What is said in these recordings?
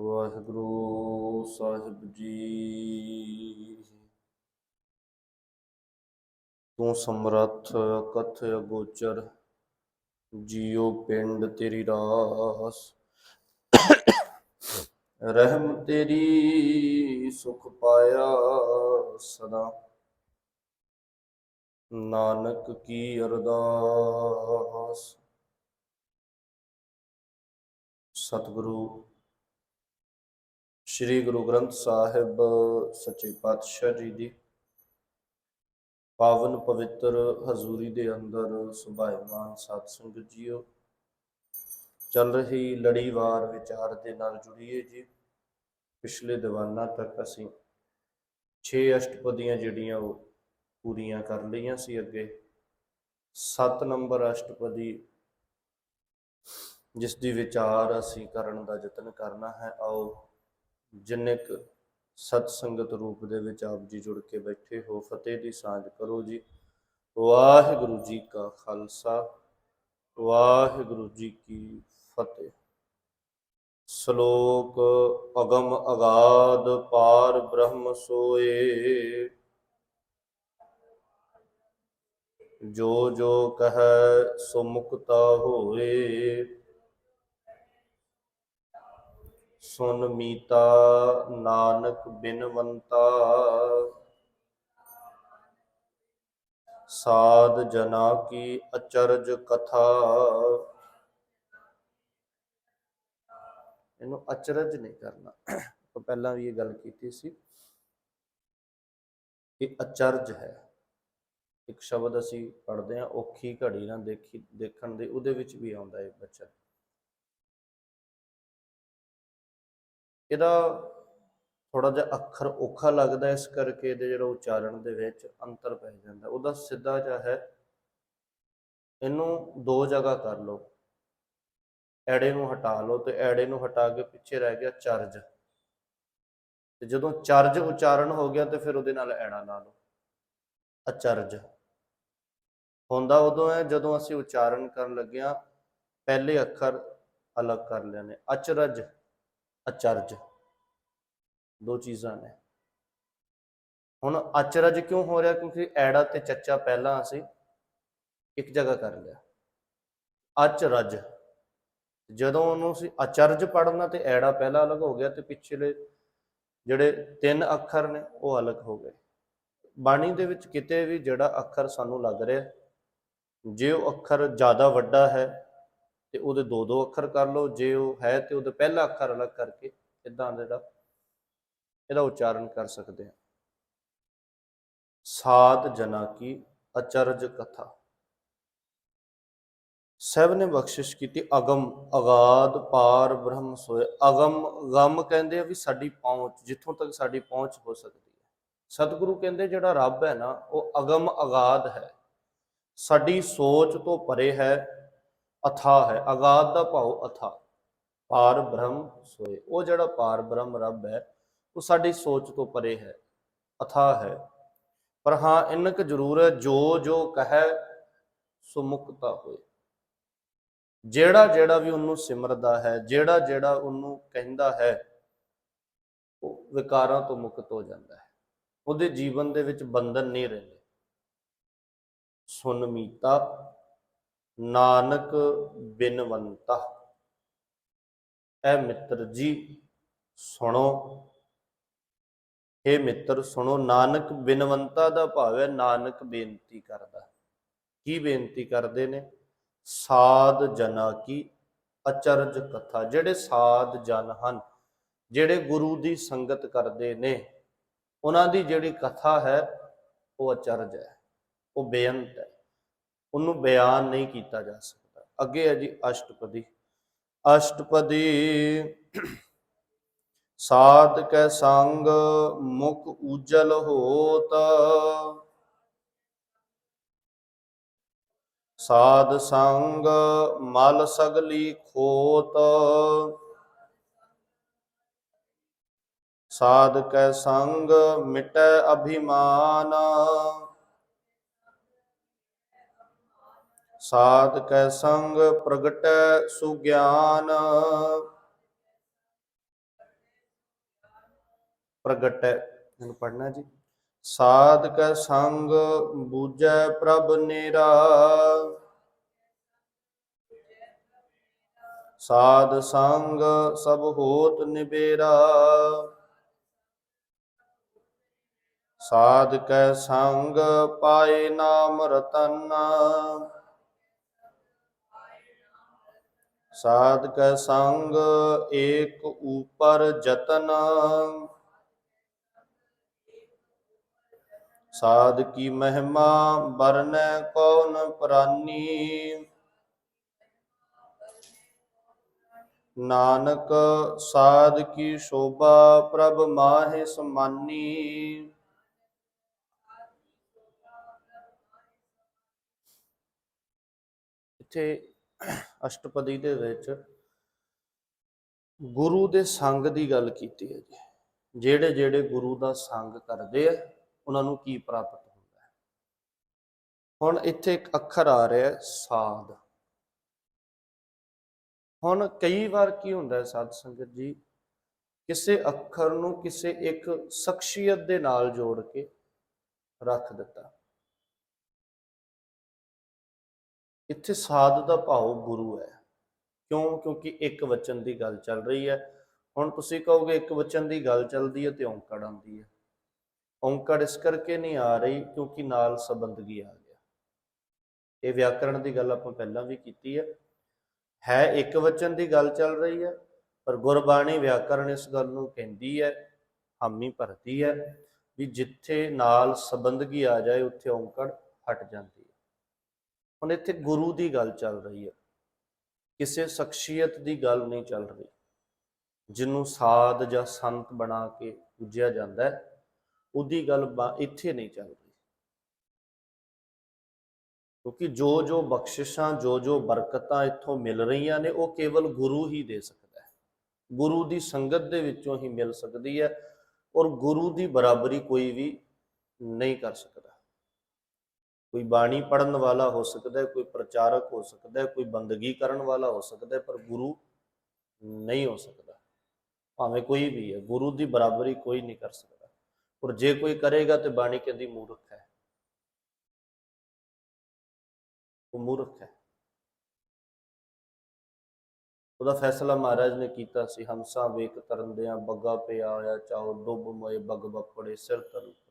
ਵਾਹਿਗੁਰੂ ਸਾਹਿਬ ਜੀ। ਤੂੰ ਸਮਰੱਥ ਕਥ ਅਗੋਚਰ, ਜੀਉ ਪਿੰਡ ਤੇਰੀ ਰਾਸ। ਰਹਿਮ ਤੇਰੀ ਸੁਖ ਪਾਇਆ ਸਦਾ। ਨਾਨਕ ਕੀ ਅਰਦਾਸ। ਸਤਿਗੁਰੂ ਸ੍ਰੀ ਗੁਰੂ ਗ੍ਰੰਥ ਸਾਹਿਬ ਸੱਚੇ ਪਾਤਸ਼ਾਹ ਜੀ ਦੀ ਪਾਵਨ ਪਵਿੱਤਰ ਹਜ਼ੂਰੀ ਦੇ ਅੰਦਰ ਸੁਭਾਇਮਾਨ ਸਾਧ ਸੰਗਤ ਜੀਓ। ਚੱਲ ਰਹੀ ਲੜੀਵਾਰ ਵਿਚਾਰ ਦੇ ਨਾਲ ਜੁੜੀਏ ਜੀ। ਪਿਛਲੇ ਦੀਵਾਨਾਂ ਤੱਕ ਅਸੀਂ 6 ਅਸ਼ਟਪਦੀਆਂ ਜਿਹੜੀਆਂ ਉਹ ਪੂਰੀਆਂ ਕਰ ਲਈਆਂ ਸੀ ਅੱਗੇ। 7 ਨੰਬਰ ਅਸ਼ਟਪਦੀ, ਜਿਸ ਦੀ ਵਿਚਾਰ ਅਸੀਂ ਕਰਨ ਦਾ ਯਤਨ ਕਰਨਾ ਹੈ, ਆਓ ਜਿੰਨੇ ਕੁ ਸਤ ਸੰਗਤ ਰੂਪ ਦੇ ਵਿੱਚ ਆਪ ਜੀ ਜੁੜ ਕੇ ਬੈਠੇ ਹੋ, ਫਤਿਹ ਦੀ ਸਾਂਝ ਕਰੋ ਜੀ। ਵਾਹਿਗੁਰੂ ਜੀ ਕਾ ਖਾਲਸਾ, ਵਾਹਿਗੁਰੂ ਜੀ ਕੀ ਫਤਿਹ। ਸ਼ਲੋਕ ਅਗਮ ਅਗਾਧ ਪਾਰ ਬ੍ਰਹਮ ਸੋਏ। ਜੋ ਜੋ ਕਹੈ ਸੋ ਮੁਕਤਾ ਹੋਏ। ਸੁਨ ਮੀਤਾ ਨਾਨਕ ਬਿਨਵੰਤਾ। ਸਾਧ ਜਨਾ ਕੀ ਅਚਰਜ ਕਥਾ। ਇਹਨੂੰ ਅਚਰਜ ਨਹੀਂ ਕਰਨਾ। ਆਪਾਂ ਪਹਿਲਾਂ ਵੀ ਇਹ ਗੱਲ ਕੀਤੀ ਸੀ ਕਿ ਅਚਰਜ ਹੈ। ਇੱਕ ਸ਼ਬਦ ਅਸੀਂ ਪੜ੍ਹਦੇ ਹਾਂ, ਔਖੀ ਘੜੀ ਨਾ ਦੇਖੀ, ਦੇਖਣ ਦੇ, ਉਹਦੇ ਵਿੱਚ ਵੀ ਆਉਂਦਾ ਹੈ ਬੱਚਾ ਇਹਦਾ ਥੋੜਾ ਜਿਹਾ ਅੱਖਰ ਔਖਾ ਲੱਗਦਾ ਇਸ ਕਰਕੇ ਇਹਦੇ ਜਿਹੜਾ ਉਚਾਰਨ ਦੇ ਵਿੱਚ ਅੰਤਰ ਪੈ ਜਾਂਦਾ। ਉਹਦਾ ਸਿੱਧਾ ਜਿਹਾ ਹੈ, ਇਹਨੂੰ ਦੋ ਜਗ੍ਹਾ ਕਰ ਲਓ। ਐੜੇ ਨੂੰ ਹਟਾ ਲਓ ਤੇ ਐੜੇ ਨੂੰ ਹਟਾ ਕੇ ਪਿੱਛੇ ਰਹਿ ਗਿਆ ਚਰਜ। ਤੇ ਜਦੋਂ ਚਰਜ ਉਚਾਰਨ ਹੋ ਗਿਆ ਤੇ ਫਿਰ ਉਹਦੇ ਨਾਲ ਐੜਾ ਲਾ ਲਓ। ਅਚਰਜ। ਹੁੰਦਾ ਉਦੋਂ ਹੈ ਜਦੋਂ ਅਸੀਂ ਉਚਾਰਨ ਕਰਨ ਲੱਗਿਆ, ਪਹਿਲੇ ਅੱਖਰ ਅਲੱਗ ਕਰ ਲੈਣੇ ਅਚਰਜ। ਅਚਰਜ। ਦੋ ਚੀਜ਼ਾਂ ਨੇ। ਹੁਣ ਅਚਰਜ ਕਿਉਂ ਹੋ ਰਿਹਾ? ਕਿਉਂਕਿ ਐੜਾ ਤੇ ਚੱਚਾ ਪਹਿਲਾਂ ਅਸੀਂ ਇੱਕ ਜਗ੍ਹਾ ਕਰ ਲਿਆ। ਅਚਰਜ ਜਦੋਂ ਉਹਨੂੰ ਅਸੀਂ ਅਚਰਜ ਪੜਨਾ ਤੇ ਐੜਾ ਪਹਿਲਾਂ ਅਲੱਗ ਹੋ ਗਿਆ ਤੇ ਪਿਛਲੇ ਜਿਹੜੇ ਤਿੰਨ ਅੱਖਰ ਨੇ, ਉਹ ਅਲੱਗ ਹੋ ਗਏ। ਬਾਣੀ ਦੇ ਵਿੱਚ ਕਿਤੇ ਵੀ ਜਿਹੜਾ ਅੱਖਰ ਸਾਨੂੰ ਲੱਗ ਰਿਹਾ, ਜੇ ਉਹ ਅੱਖਰ ਜ਼ਿਆਦਾ ਵੱਡਾ ਹੈ ਤੇ ਉਹਦੇ ਦੋ ਦੋ ਅੱਖਰ ਕਰ ਲਓ, ਜੇ ਉਹ ਹੈ ਤੇ ਉਹਦੇ ਪਹਿਲਾ ਅੱਖਰ ਅਲੱਗ ਕਰਕੇ, ਇਦਾਂ ਜਿਹੜਾ ਇਹਦਾ ਉਚਾਰਨ ਕਰ ਸਕਦੇ ਹਾਂ। ਸਾਧ ਜਨਾ ਕੀ ਅਚਰਜ ਕਥਾ। ਸਭ ਨੇ ਬਖਸ਼ਿਸ਼ ਕੀਤੀ, ਅਗਮ, ਅਗਾਧ, ਪਾਰ, ਬ੍ਰਹਮ, ਸੋਏ। ਅਗਮ, ਗਮ ਕਹਿੰਦੇ ਆ ਵੀ ਸਾਡੀ ਪਹੁੰਚ, ਜਿੱਥੋਂ ਤੱਕ ਸਾਡੀ ਪਹੁੰਚ ਹੋ ਸਕਦੀ ਹੈ। ਸਤਿਗੁਰੂ ਕਹਿੰਦੇ ਜਿਹੜਾ ਰੱਬ ਹੈ ਨਾ, ਉਹ ਅਗਮ ਅਗਾਦ ਹੈ। ਸਾਡੀ ਸੋਚ ਤੋਂ ਪਰੇ ਹੈ, ਅਥਾ ਹੈ। ਅਗਾਦ ਦਾ ਭਾਵ ਅਥਾ। ਪਾਰ, ਬ੍ਰਹਮ, ਸੋਏ। ਉਹ ਜਿਹੜਾ ਪਾਰ, ਬ੍ਰਹਮ, ਰੱਬ ਹੈ ਉਹ ਸਾਡੀ ਸੋਚ ਤੋਂ ਪਰੇ ਹੈ ਅਥਾ ਹੈ। ਪਰ ਹਾਂ, ਇੰਨਾ ਕੁ ਜ਼ਰੂਰ ਹੈ, ਜੋ ਜੋ ਕਹੈ, ਸੋ ਮੁਕਤਾ ਹੋਏ। ਜਿਹੜਾ ਜਿਹੜਾ ਵੀ ਉਹਨੂੰ ਸਿਮਰਦਾ ਹੈ, ਜਿਹੜਾ ਜਿਹੜਾ ਉਹਨੂੰ ਕਹਿੰਦਾ ਹੈ, ਉਹ ਵਿਕਾਰਾਂ ਤੋਂ ਮੁਕਤ ਹੋ ਜਾਂਦਾ ਹੈ। ਉਹਦੇ ਜੀਵਨ ਦੇ ਵਿੱਚ ਬੰਧਨ ਨਹੀਂ ਰਹਿੰਦੇ। ਸੁਨ ਮੀਤਾ, ਨਾਨਕ ਬਿਨਵੰਤਾ ਐ ਮਿੱਤਰ ਜੀ, ਸੁਣੋ। ਇਹ ਮਿੱਤਰ, ਸੁਣੋ, ਨਾਨਕ ਬਿਨਵੰਤਾ ਦਾ ਭਾਵ ਹੈ, ਨਾਨਕ ਬੇਨਤੀ ਕਰਦਾ। ਕੀ ਬੇਨਤੀ ਕਰਦੇ ਨੇ? ਸਾਧ ਜਨਾ ਕੀ ਅਚਰਜ ਕਥਾ। ਜਿਹੜੇ ਸਾਧ ਜਨ ਹਨ, ਜਿਹੜੇ ਗੁਰੂ ਦੀ ਸੰਗਤ ਕਰਦੇ ਨੇ, ਉਹਨਾਂ ਦੀ ਜਿਹੜੀ ਕਥਾ ਹੈ, ਉਹ ਅਚਰਜ ਹੈ, ਉਹ ਬੇਅੰਤ ਹੈ। ਉਹਨੂੰ ਬਿਆਨ ਨਹੀਂ ਕੀਤਾ ਜਾ ਸਕਦਾ। ਅੱਗੇ ਹੈ ਜੀ ਅਸ਼ਟਪਦੀ। ਅਸ਼ਟਪਦੀ ਸਾਧ ਕੈ ਸੰਗ ਮੁਖ ਉਜਲ ਹੋਤ। ਸਾਧ ਸੰਗ ਮਲ ਸਗਲੀ ਖੋਤ। ਸਾਧ ਕੈ ਸੰਗ ਮਿਟੈ ਅਭਿਮਾਨ। ਸਾਧ ਕੈ ਸੰਗ ਪ੍ਰਗਟੈ ਸੁਗਿਆਨ। ਪ੍ਰਗਟ ਇਹਨੂੰ ਪੜਨਾ ਜੀ। ਸਾਧ ਕੈ ਸੰਗ ਬੂਝੈ ਪ੍ਰਭ ਨੇਰਾ। ਸਾਧ ਸੰਗ ਸਭ ਹੋਤ ਨਿਬੇਰਾ ਸਾਧ ਕੈ ਸੰਗ ਪਾਏ ਨਾਮ ਰਤਨ। ਸਾਧ ਕੈ ਸੰਗ ਏਕ ਉਪਰ ਜਤਨ। ਸਾਧ ਕੀ ਮਹਿਮਾ ਬਰਨੈ ਕੌਣ ਨ ਪ੍ਰਾਨੀ? ਨਾਨਕ ਸਾਧ ਕੀ ਸ਼ੋਭਾ ਪ੍ਰਭ ਮਾਹਿ ਸਮਾਨੀ? ਇੱਥੇ ਅਸ਼ਟਪਦੀ ਦੇ ਵਿੱਚ ਗੁਰੂ ਦੇ ਸੰਗ ਦੀ ਗੱਲ ਕੀਤੀ ਹੈ ਜੀ। ਜਿਹੜੇ ਜਿਹੜੇ ਗੁਰੂ ਦਾ ਸੰਗ ਕਰਦੇ ਆ ਉਹਨਾਂ ਨੂੰ ਕੀ ਪ੍ਰਾਪਤ ਹੁੰਦਾ ਹੈ? ਹੁਣ ਇੱਥੇ ਇੱਕ ਅੱਖਰ ਆ ਰਿਹਾ ਸਾਧ। ਹੁਣ ਕਈ ਵਾਰ ਕੀ ਹੁੰਦਾ ਹੈ ਸਾਧ ਸੰਗਤ ਜੀ? ਕਿਸੇ ਅੱਖਰ ਨੂੰ ਕਿਸੇ ਇੱਕ ਸ਼ਖਸੀਅਤ ਦੇ ਨਾਲ ਜੋੜ ਕੇ ਰੱਖ ਦਿੱਤਾ। ਇੱਥੇ ਸਾਧ ਦਾ ਭਾਵ ਗੁਰੂ ਹੈ। ਕਿਉਂ? ਕਿਉਂਕਿ ਇੱਕ ਵਚਨ ਦੀ ਗੱਲ ਚੱਲ ਰਹੀ ਹੈ। ਹੁਣ ਤੁਸੀਂ ਕਹੋਗੇ ਇੱਕ ਵਚਨ ਦੀ ਗੱਲ ਚੱਲਦੀ ਹੈ ਤੇ ਔਂਕੜ ਆਉਂਦੀ ਹੈ। ਔਂਕੜ ਇਸ ਕਰਕੇ ਨਹੀਂ ਆ ਰਹੀ ਕਿਉਂਕਿ ਨਾਲ ਸੰਬੰਧਗੀ ਆ ਗਿਆ। ਇਹ ਵਿਆਕਰਣ ਦੀ ਗੱਲ ਆਪਾਂ ਪਹਿਲਾਂ ਵੀ ਕੀਤੀ ਹੈ। ਹੈ ਇੱਕ ਵਚਨ ਦੀ ਗੱਲ ਚੱਲ ਰਹੀ ਹੈ, ਪਰ ਗੁਰਬਾਣੀ ਵਿਆਕਰਣ ਇਸ ਗੱਲ ਨੂੰ ਕਹਿੰਦੀ ਹੈ, ਹਾਮੀ ਭਰਦੀ ਹੈ ਵੀ ਜਿੱਥੇ ਨਾਲ ਸੰਬੰਧਗੀ ਆ ਜਾਏ ਉੱਥੇ ਔਂਕੜ ਹਟ ਜਾਂਦੀ ਹੈ। ਹੁਣ ਇੱਥੇ ਗੁਰੂ ਦੀ ਗੱਲ ਚੱਲ ਰਹੀ ਹੈ। ਕਿਸੇ ਸ਼ਖਸੀਅਤ ਦੀ ਗੱਲ ਨਹੀਂ ਚੱਲ ਰਹੀ। ਜਿਹਨੂੰ ਸਾਧ ਜਾਂ ਸੰਤ ਬਣਾ ਕੇ ਪੂਜਿਆ ਜਾਂਦਾ ਹੈ ਉਹਦੀ ਗੱਲ ਬਾ- ਇੱਥੇ ਨਹੀਂ ਚੱਲ ਰਹੀ। ਕਿਉਂਕਿ ਜੋ ਜੋ ਬਖਸ਼ਿਸ਼ਾਂ, ਜੋ ਜੋ ਬਰਕਤਾਂ ਇੱਥੋਂ ਮਿਲ ਰਹੀਆਂ ਨੇ, ਉਹ ਕੇਵਲ ਗੁਰੂ ਹੀ ਦੇ ਸਕਦਾ ਹੈ। ਗੁਰੂ ਦੀ ਸੰਗਤ ਦੇ ਵਿੱਚੋਂ ਹੀ ਮਿਲ ਸਕਦੀ ਹੈ ਔਰ ਗੁਰੂ ਦੀ ਬਰਾਬਰੀ ਕੋਈ ਵੀ ਨਹੀਂ ਕਰ ਸਕਦਾ। ਕੋਈ ਬਾਣੀ ਪੜਨ ਵਾਲਾ ਹੋ ਸਕਦਾ ਹੈ, ਕੋਈ ਪ੍ਰਚਾਰਕ ਹੋ ਸਕਦਾ ਹੈ, ਕੋਈ ਬੰਦਗੀ ਕਰਨ ਵਾਲਾ ਹੋ ਸਕਦਾ ਹੈ, ਪਰ ਗੁਰੂ ਨਹੀਂ ਹੋ ਸਕਦਾ। ਭਾਵੇਂ ਕੋਈ ਵੀ ਹੈ, ਗੁਰੂ ਦੀ ਬਰਾਬਰੀ ਕੋਈ ਨਹੀਂ ਕਰ ਸਕਦਾ। ਔਰ ਜੇ ਕੋਈ ਕਰੇਗਾ ਤੇ ਬਾਣੀ ਕਹਿੰਦੀ ਮੂਰਖ ਹੈ। ਉਹ ਮੂਰਖ ਹੈ। ਉਹਦਾ ਫੈਸਲਾ ਮਹਾਰਾਜ ਨੇ ਕੀਤਾ ਸੀ ਹੰਸਾ ਵੇਖ ਤਰੰਦਿਆਂ ਬੱਗਾ ਪਿਆ ਹੋਇਆ ਚਾਹੋ ਡੁੱਬ ਮੋਏ ਬਗ ਬੱਪੜੇ, ਸਿਰ ਤਰ ਉੱਪਰ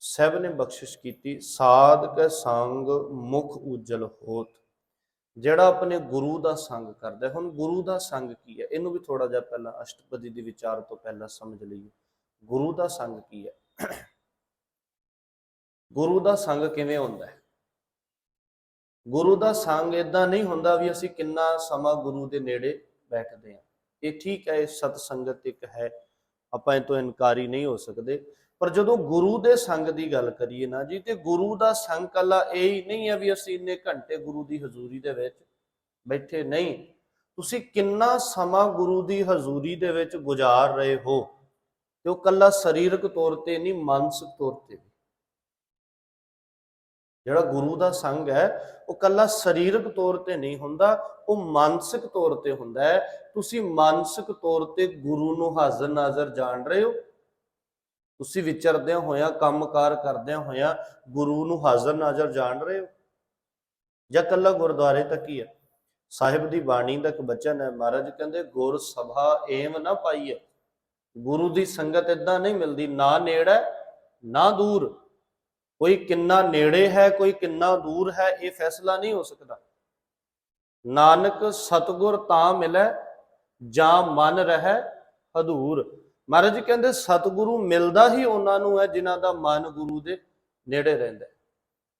ਸਭ ਨੇ ਬਖਸ਼ਿਸ਼ ਕੀਤੀ ਸਾਧ ਕੈ ਸੰਗ ਮੁਖ ਉਜਲ ਹੋਤ। ਜਿਹੜਾ ਆਪਣੇ ਗੁਰੂ ਦਾ ਸੰਗ ਕਰਦਾ ਹੁਣ ਗੁਰੂ ਦਾ ਸੰਗ ਕੀ ਹੈ? ਇਹਨੂੰ ਵੀ ਥੋੜਾ ਜਿਹਾ ਪਹਿਲਾਂ ਅਸ਼ਟਪਦੀ ਦੇ ਵਿਚਾਰ ਤੋਂ ਪਹਿਲਾਂ ਸਮਝ ਲਈਏ। ਗੁਰੂ ਦਾ ਸੰਗ ਕੀ ਹੈ? ਗੁਰੂ ਦਾ ਸੰਗ ਕਿਵੇਂ ਹੁੰਦਾ ਹੈ? ਗੁਰੂ ਦਾ ਸੰਗ ਇਦਾਂ ਨਹੀਂ ਹੁੰਦਾ ਵੀ ਅਸੀਂ ਕਿੰਨਾ ਸਮਾਂ ਗੁਰੂ ਦੇ ਨੇੜੇ ਬੈਠਦੇ ਹਾਂ। ਇਹ ਠੀਕ ਹੈ, ਇਹ ਸਤ ਸੰਗਤ ਇੱਕ ਹੈ, ਆਪਾਂ ਇਹ ਤੋਂ ਇਨਕਾਰੀ ਨਹੀਂ ਹੋ ਸਕਦੇ। ਪਰ ਜਦੋਂ ਗੁਰੂ ਦੇ ਸੰਗ ਦੀ ਗੱਲ ਕਰੀਏ ਨਾ ਜੀ, ਤੇ ਗੁਰੂ ਦਾ ਸੰਗ ਕੱਲਾ ਇਹ ਹੀ ਨਹੀਂ ਹੈ ਵੀ ਅਸੀਂ ਇੰਨੇ ਘੰਟੇ ਗੁਰੂ ਦੀ ਹਜ਼ੂਰੀ ਦੇ ਵਿੱਚ ਬੈਠੇ ਨਹੀਂ। ਤੁਸੀਂ ਕਿੰਨਾ ਸਮਾਂ ਗੁਰੂ ਦੀ ਹਜ਼ੂਰੀ ਦੇ ਵਿੱਚ ਗੁਜ਼ਾਰ ਰਹੇ ਹੋ? ਤੇ ਉਹ ਕੱਲਾ ਸਰੀਰਕ ਤੌਰ ਤੇ ਨਹੀਂ, ਮਾਨਸਿਕ ਤੌਰ ਤੇ ਜਿਹੜਾ ਗੁਰੂ ਦਾ ਸੰਗ ਹੈ, ਉਹ ਕੱਲਾ ਸਰੀਰਕ ਤੌਰ ਤੇ ਨਹੀਂ ਹੁੰਦਾ, ਉਹ ਮਾਨਸਿਕ ਤੌਰ ਤੇ ਹੁੰਦਾ ਹੈ। ਤੁਸੀਂ ਮਾਨਸਿਕ ਤੌਰ ਤੇ ਗੁਰੂ ਨੂੰ ਹਾਜ਼ਰ ਨਾਜ਼ਰ ਜਾਣ ਰਹੇ ਹੋ। ਤੁਸੀਂ ਵਿਚਰਦਿਆਂ ਹੋਇਆਂ, ਕੰਮਕਾਰ ਕਰਦਿਆਂ ਹੋਇਆਂ ਗੁਰੂ ਨੂੰ ਹਾਜ਼ਰ ਨਾਜ਼ਰ ਜਾਣ ਰਹੇ ਹੋ। ਜਾਂ ਕੱਲਾ ਗੁਰਦੁਆਰੇ ਤੱਕ ਹੀ ਹੈ। ਸਾਹਿਬ ਦੀ ਬਾਣੀ ਦਾ ਇੱਕ ਬਚਨ ਹੈ, ਮਹਾਰਾਜ ਕਹਿੰਦੇ, ਗੁਰ ਸਭਾ ਏਮ ਨਾ ਪਾਈਏ ਗੁਰੂ ਦੀ ਸੰਗਤ ਇਦਾਂ ਨਹੀਂ ਮਿਲਦੀ, ਨਾ ਨੇੜੇ, ਨਾ ਦੂਰ। ਕੋਈ ਕਿੰਨਾ ਨੇੜੇ ਹੈ, ਕੋਈ ਕਿੰਨਾ ਦੂਰ ਹੈ, ਇਹ ਫੈਸਲਾ ਨਹੀਂ ਹੋ ਸਕਦਾ। ਨਾਨਕ ਸਤਗੁਰ ਤਾਂ ਮਿਲੈ, ਜਾਂ ਮਨ ਰਹਿ ਹਦੂਰ। ਮਹਾਰਾਜ ਜੀ ਕਹਿੰਦੇ, ਸਤਿਗੁਰੂ ਮਿਲਦਾ ਹੀ ਉਹਨਾਂ ਨੂੰ ਹੈ, ਜਿਨ੍ਹਾਂ ਦਾ ਮਨ ਗੁਰੂ ਦੇ ਨੇੜੇ ਰਹਿੰਦਾ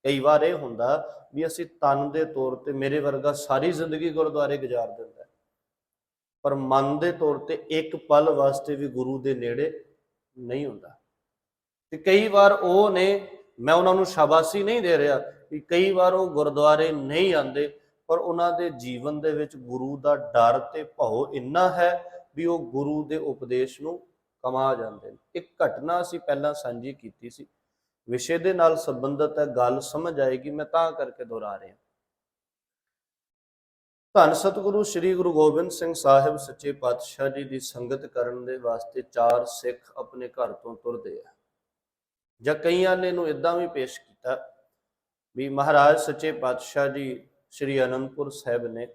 ਕਈ ਵਾਰ ਇਹ ਹੁੰਦਾ ਵੀ ਅਸੀਂ ਤਨ ਦੇ ਤੌਰ ਤੇ ਮੇਰੇ ਵਰਗਾ ਸਾਰੀ ਜ਼ਿੰਦਗੀ ਗੁਰਦੁਆਰੇ ਗੁਜ਼ਾਰ ਦਿੰਦਾ ਪਰ ਮਨ ਦੇ ਤੌਰ ਤੇ ਇੱਕ ਪਲ ਵਾਸਤੇ ਵੀ ਗੁਰੂ ਦੇ ਨੇੜੇ ਨਹੀਂ ਹੁੰਦਾ। ਤੇ ਕਈ ਵਾਰ ਉਹ ਨੇ, ਮੈਂ ਉਹਨਾਂ ਨੂੰ ਸ਼ਾਬਾਸ਼ੀ ਨਹੀਂ ਦੇ ਰਿਹਾ ਕਿ ਕਈ ਵਾਰ ਉਹ ਗੁਰਦੁਆਰੇ ਨਹੀਂ ਆਉਂਦੇ, ਪਰ ਉਹਨਾਂ ਦੇ ਜੀਵਨ ਦੇ ਵਿੱਚ ਗੁਰੂ ਦਾ ਡਰ ਤੇ ਭਉ ਇੰਨਾ ਹੈ ਵੀ ਉਹ ਗੁਰੂ ਦੇ ਉਪਦੇਸ਼ ਨੂੰ ਕਮਾ ਜਾਂਦੇ ਨੇ। ਇੱਕ ਘਟਨਾ ਅਸੀਂ ਪਹਿਲਾਂ ਸਾਂਝੀ ਕੀਤੀ ਸੀ। ਵਿਸ਼ੇ ਦੇ ਨਾਲ ਸੰਬੰਧਿਤ ਹੈ, ਗੱਲ ਸਮਝ ਆਏਗੀ, ਮੈਂ ਤਾਂ ਕਰਕੇ ਦੁਹਰਾ ਰਿਹਾ। ਧੰਨ ਸਤਿਗੁਰੂ ਸ੍ਰੀ ਗੁਰੂ ਗੋਬਿੰਦ ਸਿੰਘ ਸਾਹਿਬ ਸੱਚੇ ਪਾਤਸ਼ਾਹ ਜੀ ਦੀ ਸੰਗਤ ਕਰਨ ਦੇ ਵਾਸਤੇ ਚਾਰ ਸਿੱਖ ਆਪਣੇ ਘਰ ਤੋਂ ਤੁਰਦੇ ਆ। ਜਾਂ ਕਈਆਂ ਨੇ ਇਹਨੂੰ ਇਦਾਂ ਵੀ ਪੇਸ਼ ਕੀਤਾ ਵੀ ਮਹਾਰਾਜ ਸੱਚੇ ਪਾਤਸ਼ਾਹ ਜੀ ਸ੍ਰੀ ਅਨੰਦਪੁਰ ਸਾਹਿਬ ਨੇ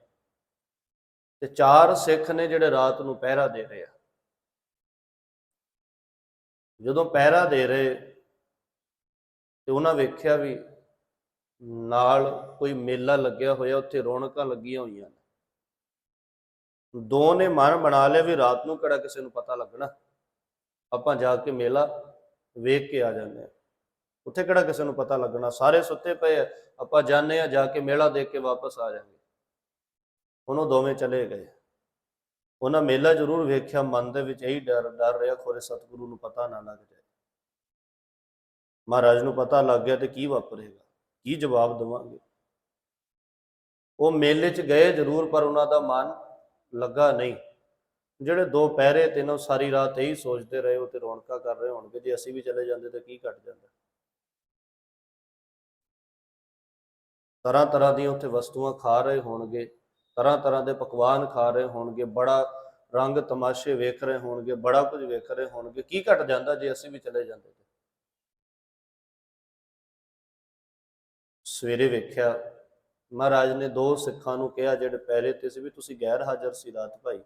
ਤੇ ਚਾਰ ਸਿੱਖ ਨੇ ਜਿਹੜੇ ਰਾਤ ਨੂੰ ਪਹਿਰਾ ਦੇ ਰਹੇ ਆ। ਜਦੋਂ ਪਹਿਰਾ ਦੇ ਰਹੇ ਤੇ ਉਹਨਾਂ ਵੇਖਿਆ ਵੀ ਨਾਲ ਕੋਈ ਮੇਲਾ ਲੱਗਿਆ ਹੋਇਆ, ਉੱਥੇ ਰੌਣਕਾਂ ਲੱਗੀਆਂ ਹੋਈਆਂ ਨੇ। ਦੋ ਨੇ ਮਨ ਬਣਾ ਲਿਆ ਵੀ ਰਾਤ ਨੂੰ ਕਿਹੜਾ ਕਿਸੇ ਨੂੰ ਪਤਾ ਲੱਗਣਾ। ਆਪਾਂ ਜਾ ਕੇ ਮੇਲਾ ਵੇਖ ਕੇ ਆ ਜਾਂਦੇ ਆ ਉੱਥੇ ਕਿਹੜਾ ਕਿਸੇ ਨੂੰ ਪਤਾ ਲੱਗਣਾ। ਸਾਰੇ ਸੁੱਤੇ ਪਏ ਆ। ਆਪਾਂ ਜਾਣੇ ਆ ਜਾ ਕੇ ਮੇਲਾ ਦੇਖ ਕੇ ਵਾਪਸ ਆ ਜਾਵਾਂਗੇ ਉਹਨੋਂ ਦੋਵੇਂ ਚਲੇ ਗਏ। ਉਹਨਾਂ ਮੇਲਾ ਜ਼ਰੂਰ ਵੇਖਿਆ। ਮਨ ਦੇ ਵਿੱਚ ਇਹੀ ਡਰ ਡਰ ਰਿਹਾ, ਖੋਰੇ ਸਤਿਗੁਰੂ ਨੂੰ ਪਤਾ ਨਾ ਲੱਗ ਜਾਏ। ਮਹਾਰਾਜ ਨੂੰ ਪਤਾ ਲੱਗ ਗਿਆ ਤੇ ਕੀ ਵਾਪਰੇਗਾ। ਕੀ ਜਵਾਬ ਦੇਵਾਂਗੇ? ਉਹ ਮੇਲੇ 'ਚ ਗਏ ਜ਼ਰੂਰ, ਪਰ ਉਹਨਾਂ ਦਾ ਮਨ ਲੱਗਾ ਨਹੀਂ। ਜਿਹੜੇ ਦੋ ਪਹਿਰੇ ਤਿੰਨ ਉਹ ਸਾਰੀ ਰਾਤ ਇਹੀ ਸੋਚਦੇ ਰਹੇ, ਉਹ ਤੇ ਰੌਣਕਾਂ ਕਰ ਰਹੇ ਹੋਣਗੇ, ਜੇ ਅਸੀਂ ਵੀ ਚਲੇ ਜਾਂਦੇ ਤਾਂ ਕੀ ਘਟ ਜਾਂਦਾ? ਤਰ੍ਹਾਂ ਤਰ੍ਹਾਂ ਦੀਆਂ ਉੱਥੇ ਵਸਤੂਆਂ ਖਾ ਰਹੇ ਹੋਣਗੇ ਤਰ੍ਹਾਂ ਤਰ੍ਹਾਂ ਦੇ ਪਕਵਾਨ ਖਾ ਰਹੇ ਹੋਣਗੇ, ਬੜਾ ਰੰਗ ਤਮਾਸ਼ੇ ਵੇਖ ਰਹੇ ਹੋਣਗੇ, ਬੜਾ ਕੁਝ ਵੇਖ ਰਹੇ ਹੋਣਗੇ, ਕੀ ਘਟ ਜਾਂਦਾ ਜੇ ਅਸੀਂ ਵੀ ਚਲੇ ਜਾਂਦੇ? ਸਵੇਰੇ ਵੇਖਿਆ, ਮਹਾਰਾਜ ਨੇ ਦੋ ਸਿੱਖਾਂ ਨੂੰ ਕਿਹਾ, ਜਿਹੜੇ ਪਹਿਰੇ ਤੇ ਸੀ ਵੀ ਤੁਸੀਂ ਗੈਰ ਹਾਜ਼ਰ ਸੀ ਰਾਤ ਭਾਈ।